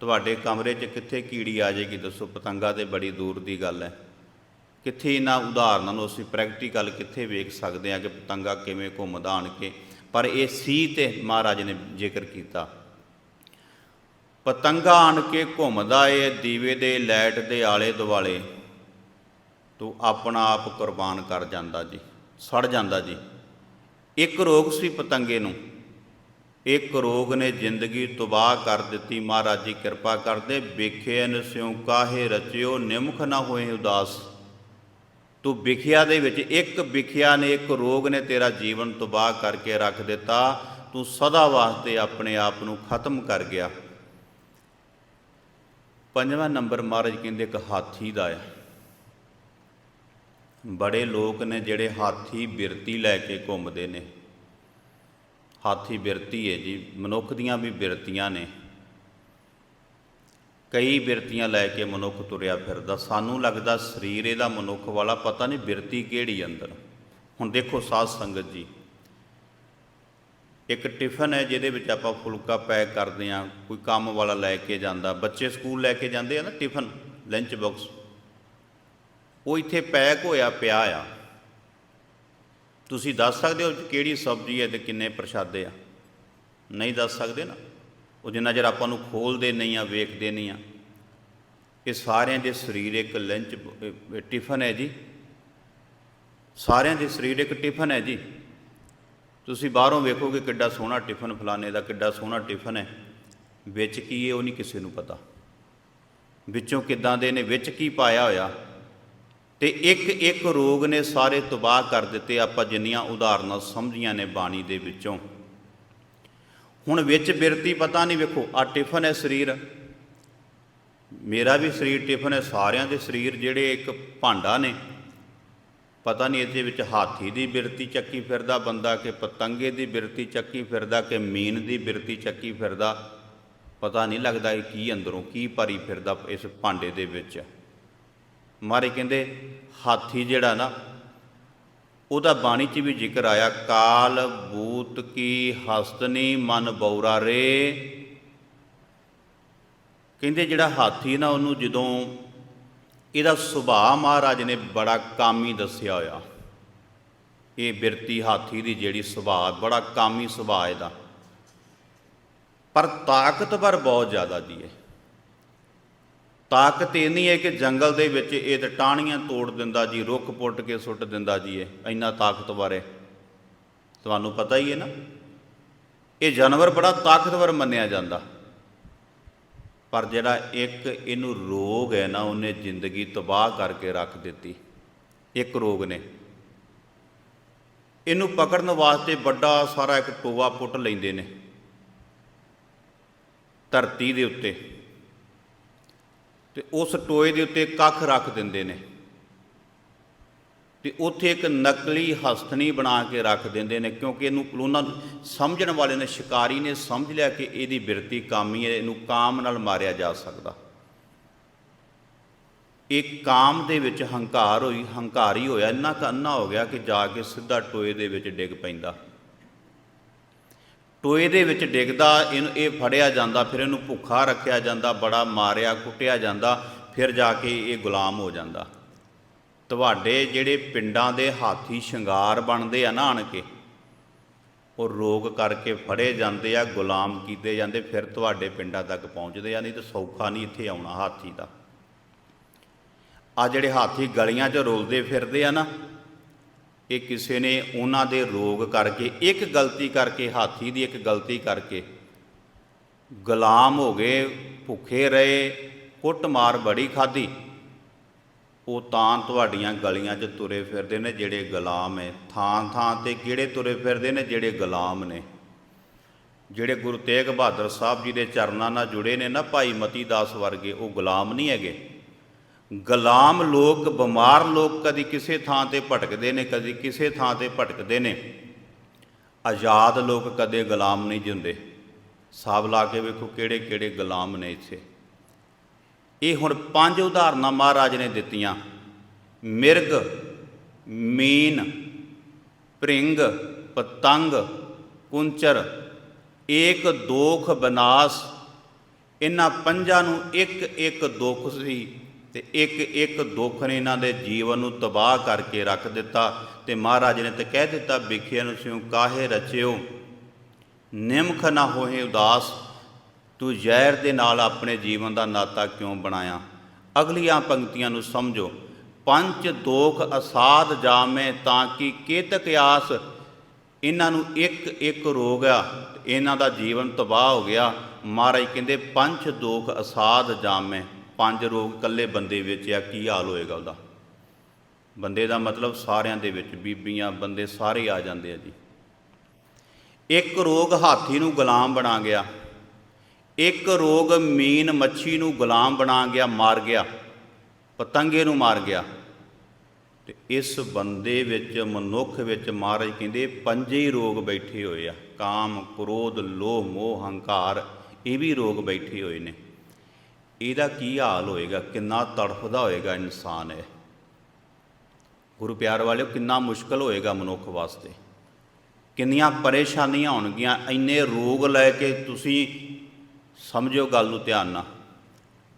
ਤੁਹਾਡੇ ਕਮਰੇ 'ਚ ਕਿੱਥੇ ਕੀੜੀ ਆ ਜਾਏਗੀ ਦੱਸੋ, ਪਤੰਗਾ ਤੇ ਬੜੀ ਦੂਰ ਦੀ ਗੱਲ ਹੈ। ਕਿੱਥੇ ਇਹਨਾਂ ਉਦਾਹਰਨਾਂ ਨੂੰ ਅਸੀਂ ਪ੍ਰੈਕਟੀਕਲ ਕਿੱਥੇ ਵੇਖ ਸਕਦੇ ਹਾਂ ਕਿ ਪਤੰਗਾ ਕਿਵੇਂ ਘੁੰਮਦਾ, ਆਣ ਕੇ। ਪਰ ਇਹ ਸੀ ਤੇ ਮਹਾਰਾਜ ਨੇ ਜ਼ਿਕਰ ਕੀਤਾ। ਪਤੰਗਾ ਆਣ ਕੇ ਘੁੰਮਦਾ ਏ ਦੀਵੇ ਦੇ, ਲਾਈਟ ਦੇ ਆਲੇ ਦੁਆਲੇ। ਤੂੰ ਆਪਣਾ ਆਪ ਕੁਰਬਾਨ ਕਰ ਜਾਂਦਾ ਜੀ, ਸੜ ਜਾਂਦਾ ਜੀ। ਇੱਕ ਰੋਗ ਸੀ ਪਤੰਗੇ ਨੂੰ। ਇੱਕ ਰੋਗ ਨੇ ਜ਼ਿੰਦਗੀ ਤਬਾਹ ਕਰ ਦਿੱਤੀ। ਮਹਾਰਾਜ ਜੀ ਕਿਰਪਾ ਕਰਦੇ, ਵੇਖੇ ਨਸਿਉ ਕਾਹੇ ਰਚਿਓ, ਨਿਮਖ ਨਾ ਹੋਏ ਉਦਾਸ। ਤੂੰ ਵਿਖਿਆ ਦੇ ਵਿੱਚ ਇੱਕ ਵਿਖਿਆ ਨੇ ਇੱਕ ਰੋਗ ਨੇ ਤੇਰਾ ਜੀਵਨ ਤਬਾਹ ਕਰਕੇ ਰੱਖ ਦਿੱਤਾ, ਤੂੰ ਸਦਾ ਵਾਸਤੇ ਆਪਣੇ ਆਪ ਨੂੰ ਖਤਮ ਕਰ ਗਿਆ। ਪੰਜਵਾਂ ਨੰਬਰ ਮਹਾਰਾਜ ਕਹਿੰਦੇ ਇੱਕ ਹਾਥੀ ਦਾ ਆ। ਬੜੇ ਲੋਕ ਨੇ ਜਿਹੜੇ ਹਾਥੀ ਬਿਰਤੀ ਲੈ ਕੇ ਘੁੰਮਦੇ ਨੇ। ਹਾਥੀ ਬਿਰਤੀ ਹੈ ਜੀ, ਮਨੁੱਖ ਦੀਆਂ ਵੀ ਬਿਰਤੀਆਂ ਨੇ। ਕਈ ਬਿਰਤੀਆਂ ਲੈ ਕੇ ਮਨੁੱਖ ਤੁਰਿਆ ਫਿਰਦਾ। ਸਾਨੂੰ ਲੱਗਦਾ ਸਰੀਰ ਇਹਦਾ ਮਨੁੱਖ ਵਾਲਾ, ਪਤਾ ਨਹੀਂ ਬਿਰਤੀ ਕਿਹੜੀ ਅੰਦਰ। ਹੁਣ ਦੇਖੋ ਸਾਧ ਸੰਗਤ ਜੀ, ਇੱਕ ਟਿਫਨ ਹੈ ਜਿਹਦੇ ਵਿੱਚ ਆਪਾਂ ਫੁਲਕਾ ਪੈਕ ਕਰਦੇ ਆ ਕੋਈ ਕੰਮ ਵਾਲਾ ਲੈ ਕੇ ਜਾਂਦਾ। ਬੱਚੇ ਸਕੂਲ ਲੈ ਕੇ ਜਾਂਦੇ ਆ ਨਾ ਟਿਫਨ, ਲੰਚ ਬਾਕਸ। ਉਹ ਇੱਥੇ ਪੈਕ ਹੋਇਆ ਪਿਆ ਆ। ਤੁਸੀਂ ਦੱਸ ਸਕਦੇ ਹੋ ਕਿਹੜੀ ਸਬਜ਼ੀ ਹੈ ਤੇ ਕਿੰਨੇ ਪ੍ਰਸ਼ਾਦੇ ਆ? ਨਹੀਂ ਦੱਸ ਸਕਦੇ ਨਾ? ਉਹ ਜਿੰਨਾ ਚਿਰ ਆਪਾਂ ਨੂੰ ਖੋਲਦੇ ਨਹੀਂ ਆ, ਵੇਖਦੇ ਨਹੀਂ ਆ। ਇਹ ਸਾਰਿਆਂ ਦੇ ਸਰੀਰ ਇੱਕ ਲੰਚ ਟਿਫਨ ਹੈ ਜੀ। ਸਾਰਿਆਂ ਦੇ ਸਰੀਰ ਇੱਕ ਟਿਫਨ ਹੈ ਜੀ। ਤੁਸੀਂ ਬਾਹਰੋਂ ਵੇਖੋਗੇ ਕਿੱਡਾ ਸੋਹਣਾ ਟਿਫਨ ਫਲਾਣੇ ਦਾ, ਕਿੱਡਾ ਸੋਹਣਾ ਟਿਫਨ ਹੈ। ਵਿੱਚ ਕੀ ਹੈ, ਉਹ ਨਹੀਂ ਕਿਸੇ ਨੂੰ ਪਤਾ। ਵਿੱਚੋਂ ਕਿੱਦਾਂ ਦੇ ਨੇ, ਵਿੱਚ ਕੀ ਪਾਇਆ ਹੋਇਆ। ਤੇ ਇੱਕ ਇੱਕ ਰੋਗ ਨੇ ਸਾਰੇ ਤਬਾਹ ਕਰ ਦਿੱਤੇ, ਆਪਾਂ ਜਿੰਨੀਆਂ ਉਦਾਹਰਨਾਂ ਸਮਝੀਆਂ ਨੇ ਬਾਣੀ ਦੇ ਵਿੱਚੋਂ। ਹੁਣ ਵਿੱਚ ਬਿਰਤੀ ਪਤਾ ਨਹੀਂ ਵੇਖੋ, ਆ ਟਿਫਨ ਹੈ ਸਰੀਰ। ਮੇਰਾ ਵੀ ਸਰੀਰ ਟਿਫਨ ਹੈ, ਸਾਰਿਆਂ ਦੇ ਸਰੀਰ ਜਿਹੜੇ ਇੱਕ ਭਾਂਡਾ ਨੇ। ਪਤਾ ਨਹੀਂ ਇਹਦੇ ਵਿੱਚ ਹਾਥੀ ਦੀ ਬਿਰਤੀ ਚੱਕੀ ਫਿਰਦਾ ਬੰਦਾ ਕਿ ਪਤੰਗੇ ਦੀ ਬਿਰਤੀ ਚੱਕੀ ਫਿਰਦਾ ਕਿ ਮੀਨ ਦੀ ਬਿਰਤੀ ਚੱਕੀ ਫਿਰਦਾ। ਪਤਾ ਨਹੀਂ ਲੱਗਦਾ ਇਹ ਕੀ ਅੰਦਰੋਂ ਕੀ ਭਰੀ ਫਿਰਦਾ ਇਸ ਭਾਂਡੇ ਦੇ ਵਿੱਚ। ਮਾਰੇ ਕਹਿੰਦੇ ਹਾਥੀ ਜਿਹੜਾ ਨਾ ਉਹਦਾ ਬਾਣੀ 'ਚ ਵੀ ਜ਼ਿਕਰ ਆਇਆ, ਕਾਲ ਬੂਤ ਕੀ ਹਸਤਨੀ ਮਨ ਬੌਰਾ ਰੇ। ਕਹਿੰਦੇ ਜਿਹੜਾ ਹਾਥੀ ਨਾ, ਉਹਨੂੰ ਜਦੋਂ ਇਹਦਾ ਸੁਭਾਅ ਮਹਾਰਾਜ ਨੇ ਬੜਾ ਕਾਮੀ ਦੱਸਿਆ ਹੋਇਆ। ਇਹ ਬਿਰਤੀ ਹਾਥੀ ਦੀ ਜਿਹੜੀ ਸੁਭਾਅ, ਬੜਾ ਕਾਮੀ ਸੁਭਾਅ ਇਹਦਾ। ਪਰ ਤਾਕਤਵਰ ਬਹੁਤ ਜ਼ਿਆਦਾ ਜੀ ਹੈ। ਤਾਕਤ ਇਹ ਨਹੀਂ ਹੈ ਕਿ ਜੰਗਲ ਦੇ ਵਿੱਚ ਇਹ ਤੇ ਟਾਹਣੀਆਂ ਤੋੜ ਦਿੰਦਾ ਜੀ, ਰੁੱਖ ਪੁੱਟ ਕੇ ਸੁੱਟ ਦਿੰਦਾ ਜੀ ਇਹ, ਇੰਨਾ ਤਾਕਤਵਰ ਹੈ। ਤੁਹਾਨੂੰ ਪਤਾ ਹੀ ਹੈ ਨਾ? ਇਹ ਜਾਨਵਰ ਬੜਾ ਤਾਕਤਵਰ ਮੰਨਿਆ ਜਾਂਦਾ। ਪਰ ਜਿਹੜਾ ਇੱਕ ਇਹਨੂੰ ਰੋਗ ਹੈ ਨਾ, ਉਹਨੇ ਜ਼ਿੰਦਗੀ ਤਬਾਹ ਕਰਕੇ ਰੱਖ ਦਿੱਤੀ। ਇੱਕ ਰੋਗ ਨੇ। ਇਹਨੂੰ ਪਕੜਨ ਵਾਸਤੇ ਵੱਡਾ ਸਾਰਾ ਇੱਕ ਟੋਆ ਪੁੱਟ ਲੈਂਦੇ ਨੇ। ਧਰਤੀ ਦੇ ਉੱਤੇ। ਤੇ ਉਸ ਟੋਏ ਦੇ ਉੱਤੇ ਕੱਖ ਰੱਖ ਦਿੰਦੇ ਨੇ। ਤੇ ਉੱਥੇ ਇੱਕ ਨਕਲੀ ਹਸਤਨੀ ਬਣਾ ਕੇ ਰੱਖ ਦਿੰਦੇ ਨੇ, ਕਿਉਂਕਿ ਇਹਨੂੰ ਉਹਨਾਂ ਸਮਝਣ ਵਾਲੇ ਨੇ, ਸ਼ਿਕਾਰੀ ਨੇ ਸਮਝ ਲਿਆ ਕਿ ਇਹਦੀ ਬਿਰਤੀ ਕਾਮੀ ਹੈ ਇਹਨੂੰ ਕਾਮ ਨਾਲ ਮਾਰਿਆ ਜਾ ਸਕਦਾ। ਇਹ ਕਾਮ ਦੇ ਵਿੱਚ ਹੰਕਾਰ ਹੋਈ, ਹੰਕਾਰੀ ਹੋਇਆ, ਇੰਨਾ ਕੁ ਅੰਨਾ ਹੋ ਗਿਆ ਕਿ ਜਾ ਕੇ ਸਿੱਧਾ ਟੋਏ ਦੇ ਵਿੱਚ ਡਿੱਗ ਪੈਂਦਾ। ਟੋਏ ਦੇ ਵਿੱਚ ਡਿੱਗਦਾ, ਇਹਨੂੰ ਇਹ ਫੜਿਆ ਜਾਂਦਾ, ਫਿਰ ਇਹਨੂੰ ਭੁੱਖਾ ਰੱਖਿਆ ਜਾਂਦਾ, ਬੜਾ ਮਾਰਿਆ, ਕੁੱਟਿਆ ਜਾਂਦਾ, ਫਿਰ ਜਾ ਕੇ ਇਹ ਗੁਲਾਮ ਹੋ ਜਾਂਦਾ। ਤੁਹਾਡੇ ਜਿਹੜੇ ਪਿੰਡਾਂ ਦੇ ਹਾਥੀ ਸ਼ਿੰਗਾਰ ਬਣਦੇ ਆ ਨਾ ਆਣ ਕੇ, ਉਹ ਰੋਗ ਕਰਕੇ ਫੜੇ ਜਾਂਦੇ ਆ, ਗੁਲਾਮ ਕੀਤੇ ਜਾਂਦੇ, ਫਿਰ ਤੁਹਾਡੇ ਪਿੰਡਾਂ ਤੱਕ ਪਹੁੰਚਦੇ ਆ, ਨਹੀਂ ਤਾਂ ਸੌਖਾ ਨਹੀਂ ਇੱਥੇ ਆਉਣਾ ਹਾਥੀ ਦਾ। ਆ ਜਿਹੜੇ ਹਾਥੀ ਗਲੀਆਂ 'ਚ ਰੋਲਦੇ ਫਿਰਦੇ ਆ ਨਾ ਕਿ ਕਿਸੇ ਨੇ ਉਹਨਾਂ ਦੇ ਰੋਗ ਕਰਕੇ, ਇੱਕ ਗਲਤੀ ਕਰਕੇ, ਹਾਥੀ ਦੀ ਇੱਕ ਗਲਤੀ ਕਰਕੇ ਗੁਲਾਮ ਹੋ ਗਏ, ਭੁੱਖੇ ਰਹੇ, ਕੁੱਟਮਾਰ ਬੜੀ ਖਾਧੀ। ਉਹ ਤਾਂ ਤੁਹਾਡੀਆਂ ਗਲੀਆਂ 'ਚ ਤੁਰੇ ਫਿਰਦੇ ਨੇ ਜਿਹੜੇ ਗੁਲਾਮ ਹੈ ਥਾਂ ਥਾਂ ਤੇ ਕਿਹੜੇ ਤੁਰੇ ਫਿਰਦੇ ਨੇ ਜਿਹੜੇ ਗੁਲਾਮ ਨੇ? ਜਿਹੜੇ ਗੁਰੂ ਤੇਗ ਬਹਾਦਰ ਸਾਹਿਬ ਜੀ ਦੇ ਚਰਨਾਂ ਨਾਲ ਜੁੜੇ ਨੇ ਨਾ ਭਾਈ ਮਤੀ ਦਾਸ ਵਰਗੇ, ਉਹ ਗੁਲਾਮ ਨਹੀਂ ਹੈਗੇ। ਗੁਲਾਮ ਲੋਕ, ਬਿਮਾਰ ਲੋਕ ਕਦੀ ਕਿਸੇ ਥਾਂ ਤੇ ਭਟਕਦੇ ਨੇ, ਕਦੀ ਕਿਸੇ ਥਾਂ ਤੇ ਭਟਕਦੇ ਨੇ। ਆਜ਼ਾਦ ਲੋਕ ਕਦੇ ਗੁਲਾਮ ਨਹੀਂ ਜਿੰਦੇ ਸਾਬ ਲਾ ਕੇ ਵੇਖੋ ਕਿਹੜੇ ਕਿਹੜੇ ਗੁਲਾਮ ਨੇ ਇੱਥੇ। ਇਹ ਹੁਣ ਪੰਜ ਉਦਾਹਰਨਾਂ ਮਹਾਰਾਜ ਨੇ ਦਿੱਤੀਆਂ। ਮਿਰਗ, ਮੀਨ, ਭ੍ਰਿੰਗ, ਪਤੰਗ, ਕੁੰਚਰ, ਏਕ, ਦੋਖ, ਬਨਾਸ। ਇਹਨਾਂ ਪੰਜਾਂ ਨੂੰ ਇੱਕ ਇੱਕ ਦੁੱਖ ਸੀ। ਤੇ ਇੱਕ ਇੱਕ ਦੁੱਖ ਨੇ ਇਹਨਾਂ ਦੇ ਜੀਵਨ ਨੂੰ ਤਬਾਹ ਕਰਕੇ ਰੱਖ ਦਿੱਤਾ ਤੇ ਮਹਾਰਾਜ ਨੇ ਤੇ ਕਹਿ ਦਿੱਤਾ, ਵਿਖਿਆ ਨੂੰ ਸਿਉ, ਕਾਹੇ ਰਚਿਓ? ਨਿਮਖ ਨਾ ਹੋਏ ਉਦਾਸ। ਤੂੰ ਜ਼ਹਿਰ ਦੇ ਨਾਲ ਆਪਣੇ ਜੀਵਨ ਦਾ ਨਾਤਾ ਕਿਉਂ ਬਣਾਇਆ? ਅਗਲੀਆਂ ਪੰਕਤੀਆਂ ਨੂੰ ਸਮਝੋ। ਪੰਜ ਦੋਖ ਅਸਾਧ ਜਾਮੇ ਤਾਂ ਕਿ ਕੇਤਕ ਆਸ ਇਹਨਾਂ ਨੂੰ ਇੱਕ ਇੱਕ ਰੋਗ ਆ, ਇਹਨਾਂ ਦਾ ਜੀਵਨ ਤਬਾਹ ਹੋ ਗਿਆ। ਮਹਾਰਾਜ ਕਹਿੰਦੇ, ਪੰਜ ਦੋਖ ਅਸਾਧ ਜਾਮੇ। ਪੰਜ ਰੋਗ ਇਕੱਲੇ ਬੰਦੇ ਵਿੱਚ ਆ, ਕੀ ਹਾਲ ਹੋਏਗਾ ਉਹਦਾ? ਬੰਦੇ ਦਾ ਮਤਲਬ ਸਾਰਿਆਂ ਦੇ ਵਿੱਚ, ਬੀਬੀਆਂ, ਬੰਦੇ ਸਾਰੇ ਆ ਜਾਂਦੇ ਆ ਜੀ। ਇੱਕ ਰੋਗ ਹਾਥੀ ਨੂੰ ਗੁਲਾਮ ਬਣਾ ਗਿਆ। ਇੱਕ ਰੋਗ ਮੀਨ ਮੱਛੀ ਨੂੰ ਗੁਲਾਮ ਬਣਾ ਗਿਆ, ਮਾਰ ਗਿਆ, ਪਤੰਗੇ ਨੂੰ ਮਾਰ ਗਿਆ। ਤੇ ਇਸ ਬੰਦੇ ਵਿੱਚ, ਮਨੁੱਖ ਵਿੱਚ ਮਹਾਰਾਜ ਕਹਿੰਦੇ ਪੰਜੇ ਹੀ ਰੋਗ ਬੈਠੇ ਹੋਏ ਆ। ਕਾਮ, ਕ੍ਰੋਧ, ਲੋਭ, ਮੋਹ, ਹੰਕਾਰ, ਇਹ ਵੀ ਰੋਗ ਬੈਠੇ ਹੋਏ ਨੇ। ਇਹਦਾ ਕੀ ਹਾਲ ਹੋਏਗਾ? ਕਿੰਨਾ ਤੜਫਦਾ ਹੋਏਗਾ ਇਨਸਾਨ ਇਹ? ਗੁਰੂ ਪਿਆਰ ਵਾਲਿਓ, ਕਿੰਨਾ ਮੁਸ਼ਕਲ ਹੋਏਗਾ ਮਨੁੱਖ ਵਾਸਤੇ? ਕਿੰਨੀਆਂ ਪਰੇਸ਼ਾਨੀਆਂ ਹੋਣਗੀਆਂ? ਇੰਨੇ ਰੋਗ ਲੈ ਕੇ ਤੁਸੀਂ ਸਮਝਿਓ ਗੱਲ ਨੂੰ ਧਿਆਨ ਨਾਲ।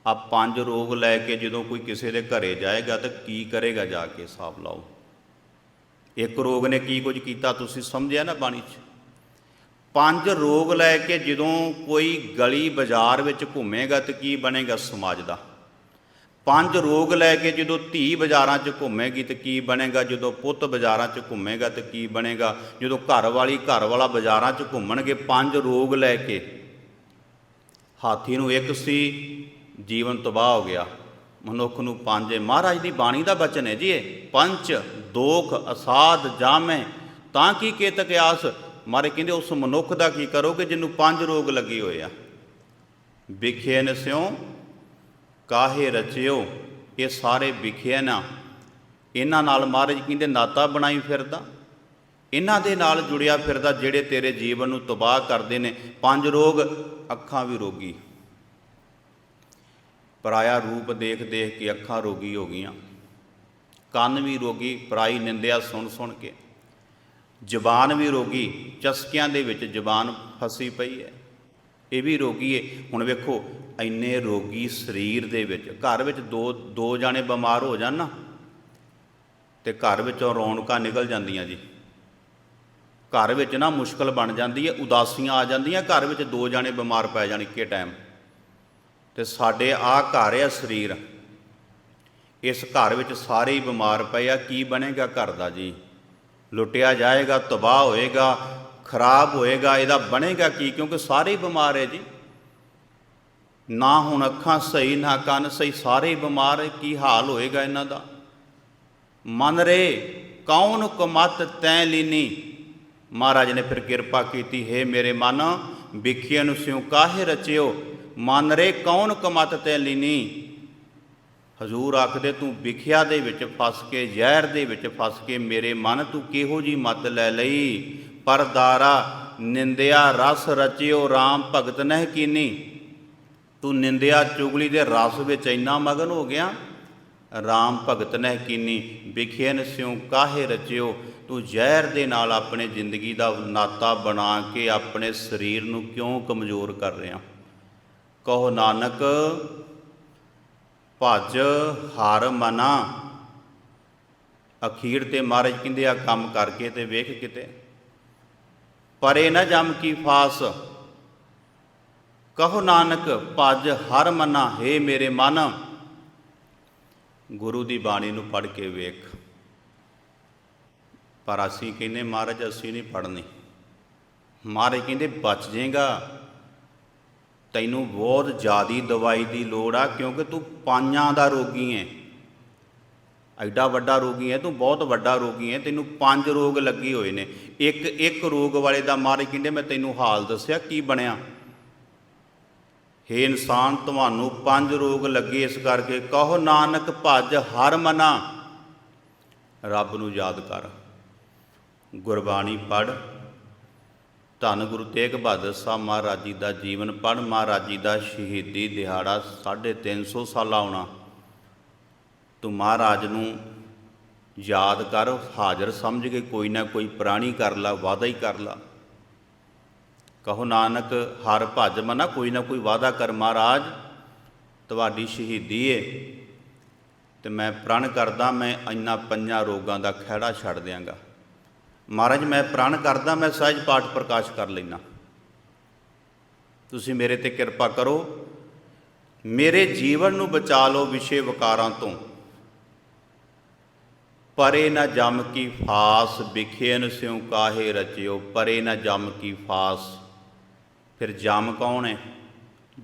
ਆ ਪੰਜ ਰੋਗ ਲੈ ਕੇ ਜਦੋਂ ਕੋਈ ਕਿਸੇ ਦੇ ਘਰੇ ਜਾਏਗਾ ਤਾਂ ਕੀ ਕਰੇਗਾ ਜਾ ਕੇ ਹਿਸਾਬ ਲਾਓ? ਇੱਕ ਰੋਗ ਨੇ ਕੀ ਕੁਝ ਕੀਤਾ? ਤੁਸੀਂ ਸਮਝਿਆ ਨਾ ਬਾਣੀ 'ਚ? ਪੰਜ ਰੋਗ ਲੈ ਕੇ ਜਦੋਂ ਕੋਈ ਗਲੀ ਬਾਜ਼ਾਰ ਵਿੱਚ ਘੁੰਮੇਗਾ ਤਾਂ ਕੀ ਬਣੇਗਾ ਸਮਾਜ ਦਾ? ਪੰਜ ਰੋਗ ਲੈ ਕੇ ਜਦੋਂ ਧੀ ਬਾਜ਼ਾਰਾਂ 'ਚ ਘੁੰਮੇਗੀ ਤਾਂ ਕੀ ਬਣੇਗਾ? ਜਦੋਂ ਪੁੱਤ ਬਾਜ਼ਾਰਾਂ 'ਚ ਘੁੰਮੇਗਾ ਤਾਂ ਕੀ ਬਣੇਗਾ? ਜਦੋਂ ਘਰ ਵਾਲੀ ਘਰ ਵਾਲਾ ਬਾਜ਼ਾਰਾਂ 'ਚ ਘੁੰਮਣਗੇ, ਪੰਜ ਰੋਗ ਲੈ ਕੇ। ਹਾਥੀ ਨੂੰ ਇੱਕ ਸੀ, ਜੀਵਨ ਤਬਾਹ ਹੋ ਗਿਆ। ਮਨੁੱਖ ਨੂੰ ਪੰਜ, ਮਹਾਰਾਜ ਦੀ ਬਾਣੀ ਦਾ ਬਚਨ ਹੈ ਜੀ ਇਹ। ਪੰਜ ਦੋਖ ਅਸਾਧ ਜਾਮੈ, ਤਾਂ ਕੀ ਕੇਤਕ ਆਸ? ਮਾਰੇ ਕਹਿੰਦੇ ਉਸ ਮਨੁੱਖ ਦਾ ਕੀ ਕਰੋਗੇ ਜਿਹਨੂੰ ਪੰਜ ਰੋਗ ਲੱਗੇ ਹੋਏ ਆ? ਵਿਖੇ ਨ ਸਿਉ, ਕਾਹੇ ਰਚਿਓ, ਇਹ ਸਾਰੇ ਵਿਖੇ ਨਾ। ਇਹਨਾਂ ਨਾਲ ਮਹਾਰਾਜ ਕਹਿੰਦੇ ਨਾਤਾ ਬਣਾਈ ਫਿਰਦਾ। ਇਹਨਾਂ ਦੇ ਨਾਲ ਜੁੜਿਆ ਫਿਰਦਾ ਜਿਹੜੇ ਤੇਰੇ ਜੀਵਨ ਨੂੰ ਤਬਾਹ ਕਰਦੇ ਨੇ। ਪੰਜ ਰੋਗ ਅੱਖਾਂ ਵੀ ਰੋਗੀ। ਪਰਾਇਆ ਰੂਪ ਦੇਖ ਦੇਖ ਕੇ ਅੱਖਾਂ ਰੋਗੀ ਹੋ ਗਈਆਂ। ਕੰਨ ਵੀ ਰੋਗੀ, ਪਰਾਈ ਨਿੰਦਿਆ ਸੁਣ ਸੁਣ ਕੇ। ਜ਼ੁਬਾਨ ਵੀ ਰੋਗੀ, ਚਸਕਿਆਂ ਦੇ ਵਿੱਚ ਜ਼ੁਬਾਨ ਫਸੀ ਪਈ ਹੈ। ਇਹ ਵੀ ਰੋਗੀ ਹੈ ਹੁਣ ਵੇਖੋ, ਇੰਨੇ ਰੋਗੀ ਸਰੀਰ ਦੇ ਵਿੱਚ, ਘਰ ਵਿੱਚ ਦੋ ਦੋ ਜਾਣੇ ਬਿਮਾਰ ਹੋ ਜਾਣ ਨਾ, ਤੇ ਘਰ ਵਿੱਚੋਂ ਰੌਣਕਾਂ ਨਿਕਲ ਜਾਂਦੀਆਂ ਜੀ। ਘਰ ਵਿੱਚ ਨਾ ਮੁਸ਼ਕਲ ਬਣ ਜਾਂਦੀ ਹੈ ਉਦਾਸੀਆਂ ਆ ਜਾਂਦੀਆਂ, ਘਰ ਵਿੱਚ ਦੋ ਜਾਣੇ ਬਿਮਾਰ ਪੈ ਜਾਣ ਇੱਕੇ ਟਾਈਮ। ਤੇ ਸਾਡੇ ਆ ਘਰ ਆ ਸਰੀਰ। ਇਸ ਘਰ ਵਿੱਚ ਸਾਰੇ ਹੀ ਬਿਮਾਰ ਪਏ ਆ, ਕੀ ਬਣੇਗਾ ਘਰ ਦਾ ਜੀ? ਲੁੱਟਿਆ ਜਾਏਗਾ, ਤਬਾਹ ਹੋਏਗਾ, ਖਰਾਬ ਹੋਏਗਾ, ਇਹਦਾ ਬਣੇਗਾ ਕੀ? ਕਿਉਂਕਿ ਸਾਰੇ ਬਿਮਾਰ ਹੈ ਜੀ। ਨਾ ਹੁਣ ਅੱਖਾਂ ਸਹੀ, ਨਾ ਕੰਨ ਸਹੀ, ਸਾਰੇ ਬਿਮਾਰ ਹੈ। ਕੀ ਹਾਲ ਹੋਏਗਾ ਇਹਨਾਂ ਦਾ? ਮਨ ਰੇ, ਕੌਣ ਕਮਤ ਤੈ ਲੀਨੀ? ਮਹਾਰਾਜ ਨੇ ਫਿਰ ਕਿਰਪਾ ਕੀਤੀ, ਹੈ ਮੇਰੇ ਮਨ ਵਿਖਿਆ ਨੂੰ ਸਿਉ ਕਾਹੇ ਰਚਿਓ? ਮਨ ਰੇ, ਕੌਣ ਕਮਤ ਤੈ ਲੀਨੀ? ਹਜ਼ੂਰ ਆਖਦੇ, ਤੂੰ ਵਿਖਿਆ ਦੇ ਵਿੱਚ ਫਸ ਕੇ, ਜ਼ਹਿਰ ਦੇ ਵਿੱਚ ਫਸ ਕੇ ਮੇਰੇ ਮਨ ਤੂੰ ਕਿਹੋ ਜੀ ਮਤ ਲੈ ਲਈ? ਪਰਦਾਰਾ ਨਿੰਦਿਆ ਰਸ ਰਚਿਓ RAM ਭਗਤ ਨਹਿ ਕੀਨੀ। ਤੂੰ ਨਿੰਦਿਆ ਚੁਗਲੀ ਦੇ ਰਸ ਵਿੱਚ ਇੰਨਾ ਮਗਨ ਹੋ ਗਿਆ RAM ਭਗਤ ਨਹਿ ਕੀਨੀ। ਵਿਖਿਆਨ ਸਿਉ ਕਾਹੇ ਰਚਿਓ? ਤੂੰ ਜ਼ਹਿਰ ਦੇ ਨਾਲ ਆਪਣੇ ਜ਼ਿੰਦਗੀ ਦਾ ਨਾਤਾ ਬਣਾ ਕੇ ਆਪਣੇ ਸਰੀਰ ਨੂੰ ਕਿਉਂ ਕਮਜ਼ੋਰ ਕਰ ਰਿਹਾ? ਕਹੋ, ਨਾਨਕ ਭਜ ਹਰ ਮਨਾ। ਅਖੀਰ ਤੇ ਮਹਾਰਾਜ ਕਹਿੰਦੇ ਆ, ਕੰਮ ਕਰਕੇ ਤੇ ਵੇਖ ਕਿਤੇ। ਪਰੇ ਨਾ ਜਮ ਕੀ ਫਾਸ। ਕਹੋ ਨਾਨਕ, ਭਜ ਹਰ ਮਨਾ, ਹੈ ਮੇਰੇ ਮਨ। ਗੁਰੂ ਦੀ ਬਾਣੀ ਨੂੰ ਪੜ੍ਹ ਕੇ ਵੇਖ। ਪਰ ਅਸੀਂ ਕਹਿੰਦੇ, ਮਹਾਰਾਜ, ਅਸੀਂ ਨਹੀਂ ਪੜ੍ਹਨੀ। ਮਹਾਰਾਜ ਕਹਿੰਦੇ, ਬਚ ਜਾਏਗਾ। ਤੈਨੂੰ ਬਹੁਤ ਜ਼ਿਆਦੀ ਦਵਾਈ ਦੀ ਲੋੜ ਆ, ਕਿਉਂਕਿ ਤੂੰ ਪੰਜਾਂ ਦਾ ਰੋਗੀ ਹੈ ਐਡਾ ਵੱਡਾ ਰੋਗੀ ਹੈ ਤੂੰ ਬਹੁਤ ਵੱਡਾ ਰੋਗੀ ਹੈ ਤੈਨੂੰ ਪੰਜ ਰੋਗ ਲੱਗੇ ਹੋਏ ਨੇ। ਇੱਕ ਇੱਕ ਰੋਗ ਵਾਲੇ ਦਾ ਮਾਰੇ ਕਹਿੰਦੇ, ਮੈਂ ਤੈਨੂੰ ਹਾਲ ਦੱਸਿਆ, ਕੀ ਬਣਿਆ? ਹੇ ਇਨਸਾਨ, ਤੁਹਾਨੂੰ ਪੰਜ ਰੋਗ ਲੱਗੇ, ਇਸ ਕਰਕੇ ਕਹੋ, ਨਾਨਕ ਭਜ ਹਰ ਮਨਾ। ਰੱਬ ਨੂੰ ਯਾਦ ਕਰ। ਗੁਰਬਾਣੀ ਪੜ੍ਹ। ਧੰਨ ਗੁਰੂ ਤੇਗ ਬਹਾਦਰ ਸਾਹਿਬ ਮਹਾਰਾਜ ਜੀ ਦਾ ਜੀਵਨ ਪੜ੍ਹ ਮਹਾਰਾਜ ਜੀ ਦਾ ਸ਼ਹੀਦੀ ਦਿਹਾੜਾ 350 ਸਾਲਾ ਆਉਣਾ। ਤੂੰ ਮਹਾਰਾਜ ਨੂੰ ਯਾਦ ਕਰ, ਹਾਜ਼ਰ ਸਮਝ ਕੇ ਕੋਈ ਨਾ ਕੋਈ ਪ੍ਰਾਣੀ ਕਰ ਲਾ ਵਾਦਾ ਹੀ ਕਰ ਲਾ। ਕਹੋ ਨਾਨਕ, ਹਰ ਭਜ ਮਨਾ, ਕੋਈ ਨਾ ਕੋਈ ਵਾਦਾ ਕਰ ਮਹਾਰਾਜ, ਤੁਹਾਡੀ ਸ਼ਹੀਦੀ ਏ। ਤੇ ਮੈਂ ਪ੍ਰਣ ਕਰਦਾ, ਮੈਂ ਇੰਨਾ ਪੰਜਾਂ ਰੋਗਾਂ ਦਾ ਖਹਿੜਾ ਛੱਡ ਦਿਆਂਗਾ। ਮਹਾਰਾਜ, ਮੈਂ ਪ੍ਰਣ ਕਰਦਾ, ਮੈਂ ਸਹਿਜ ਪਾਠ ਪ੍ਰਕਾਸ਼ ਕਰ ਲੈਣਾ ਤੁਸੀਂ ਮੇਰੇ ਤੇ ਕਿਰਪਾ ਕਰੋ, ਮੇਰੇ ਜੀਵਨ ਨੂੰ ਬਚਾ ਲਓ ਵਿਸ਼ੇ ਵਿਕਾਰਾਂ ਤੋਂ। ਪਰੇ ਨਾ ਜਮ ਕੀ ਫਾਸ ਵਿਖੇਨ ਸਿਉ ਕਾਹੇ ਰਚਿਓ, ਪਰੇ ਨਾ ਜਮ ਕੀ ਫਾਸ। ਫਿਰ ਜਮ ਕੌਣ ਹੈ?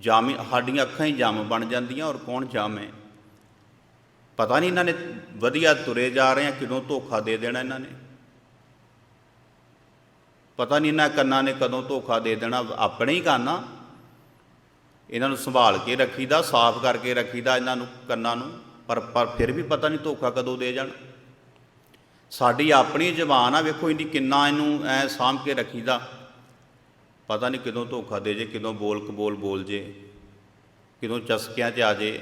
ਜਮ ਸਾਡੀਆਂ ਅੱਖਾਂ ਹੀ ਜਮ ਬਣ ਜਾਂਦੀਆਂ, ਔਰ ਕੌਣ ਜਮ ਹੈ? ਪਤਾ ਨਹੀਂ ਇਹਨਾਂ ਨੇ ਵਧੀਆ ਤੁਰੇ ਜਾ ਰਹੇ ਆ ਕਿਦੋਂ ਧੋਖਾ ਦੇ ਦੇਣਾ ਇਹਨਾਂ ਨੇ? ਪਤਾ ਨਹੀਂ ਇਹਨਾਂ ਕੰਨਾਂ ਨੇ ਕਦੋਂ ਧੋਖਾ ਦੇ ਦੇਣਾ, ਆਪਣੇ ਹੀ ਕੰਨ ਆ। ਇਹਨਾਂ ਨੂੰ ਸੰਭਾਲ ਕੇ ਰੱਖੀਦਾ, ਸਾਫ਼ ਕਰਕੇ ਰੱਖੀਦਾ ਇਹਨਾਂ ਨੂੰ, ਕੰਨਾਂ ਨੂੰ, ਪਰ ਪਰ ਫਿਰ ਵੀ ਪਤਾ ਨਹੀਂ ਧੋਖਾ ਕਦੋਂ ਦੇ ਜਾਣ। ਸਾਡੀ ਆਪਣੀ ਜ਼ਬਾਨ ਆ, ਵੇਖੋ ਇਹਦੀ ਕਿੰਨਾ ਇਹਨੂੰ ਐ ਸਾਂਭ ਕੇ ਰੱਖੀਦਾ। ਪਤਾ ਨਹੀਂ ਕਿਦੋਂ ਧੋਖਾ ਦੇ ਜੇ, ਕਿਦੋਂ ਬੋਲ ਕਬੋਲ ਬੋਲ ਜੇ, ਕਿਦੋਂ ਚਸਕਿਆਂ 'ਚ ਆ ਜੇ।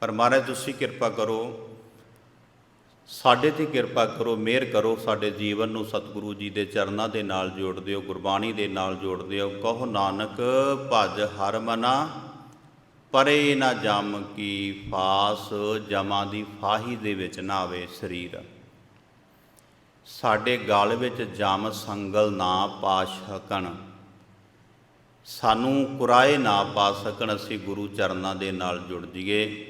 ਪਰ ਮਹਾਰਾਜ, ਤੁਸੀਂ ਕਿਰਪਾ ਕਰੋ ਸਾਡੇ ਤੇ ਕਿਰਪਾ ਕਰੋ, ਮਿਹਰ ਕਰੋ, ਸਾਡੇ ਜੀਵਨ ਨੂੰ ਸਤਿਗੁਰੂ ਜੀ ਦੇ ਚਰਨਾਂ ਦੇ ਨਾਲ ਜੋੜ ਦਿਓ, ਗੁਰਬਾਣੀ ਦੇ ਨਾਲ ਜੋੜ ਦਿਓ। ਕਹੋ ਨਾਨਕ, ਭਜ ਹਰ ਮਨਾ, ਪਰੇ ਨਾ ਜਮ ਕੀ ਫਾਸ, ਜਮਾਂ ਦੀ ਫਾਹੀ ਦੇ ਵਿੱਚ ਨਾ ਆਵੇ ਸਰੀਰ। ਸਾਡੇ ਗਲ ਵਿੱਚ ਜਮ ਸੰਗਲ ਨਾ ਪਾ ਸਕਣ। ਸਾਨੂੰ ਕੁਰਾਏ ਨਾ ਪਾ ਸਕਣ, ਅਸੀਂ ਗੁਰੂ ਚਰਨਾਂ ਦੇ ਨਾਲ ਜੁੜ ਜੀਏ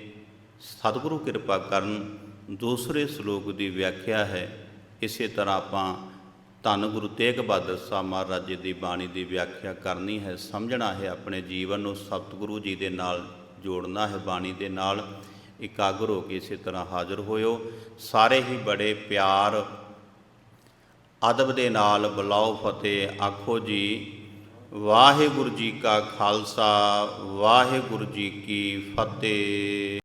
ਸਤਿਗੁਰੂ ਕਿਰਪਾ ਕਰਨ ਦੂਸਰੇ ਸ਼ਲੋਕ ਦੀ ਵਿਆਖਿਆ ਹੈ। ਇਸੇ ਤਰ੍ਹਾਂ ਆਪਾਂ ਧੰਨ ਗੁਰੂ ਤੇਗ ਬਹਾਦਰ ਸਾਹਿਬ ਮਹਾਰਾਜ ਜੀ ਦੀ ਬਾਣੀ ਦੀ ਵਿਆਖਿਆ ਕਰਨੀ ਹੈ। ਸਮਝਣਾ ਹੈ ਆਪਣੇ ਜੀਵਨ ਨੂੰ, ਸਤਿਗੁਰੂ ਜੀ ਦੇ ਨਾਲ ਜੋੜਨਾ ਹੈ, ਬਾਣੀ ਦੇ ਨਾਲ ਇਕਾਗਰ ਹੋ ਕੇ ਇਸੇ ਤਰ੍ਹਾਂ ਹਾਜ਼ਰ ਹੋਇਓ। ਸਾਰੇ ਹੀ ਬੜੇ ਪਿਆਰ, ਅਦਬ ਦੇ ਨਾਲ ਬੁਲਾਓ ਫਤਿਹ, ਆਖੋ ਜੀ, ਵਾਹਿਗੁਰੂ ਜੀ ਕਾ ਖਾਲਸਾ, ਵਾਹਿਗੁਰੂ ਜੀ ਕੀ ਫਤਿਹ।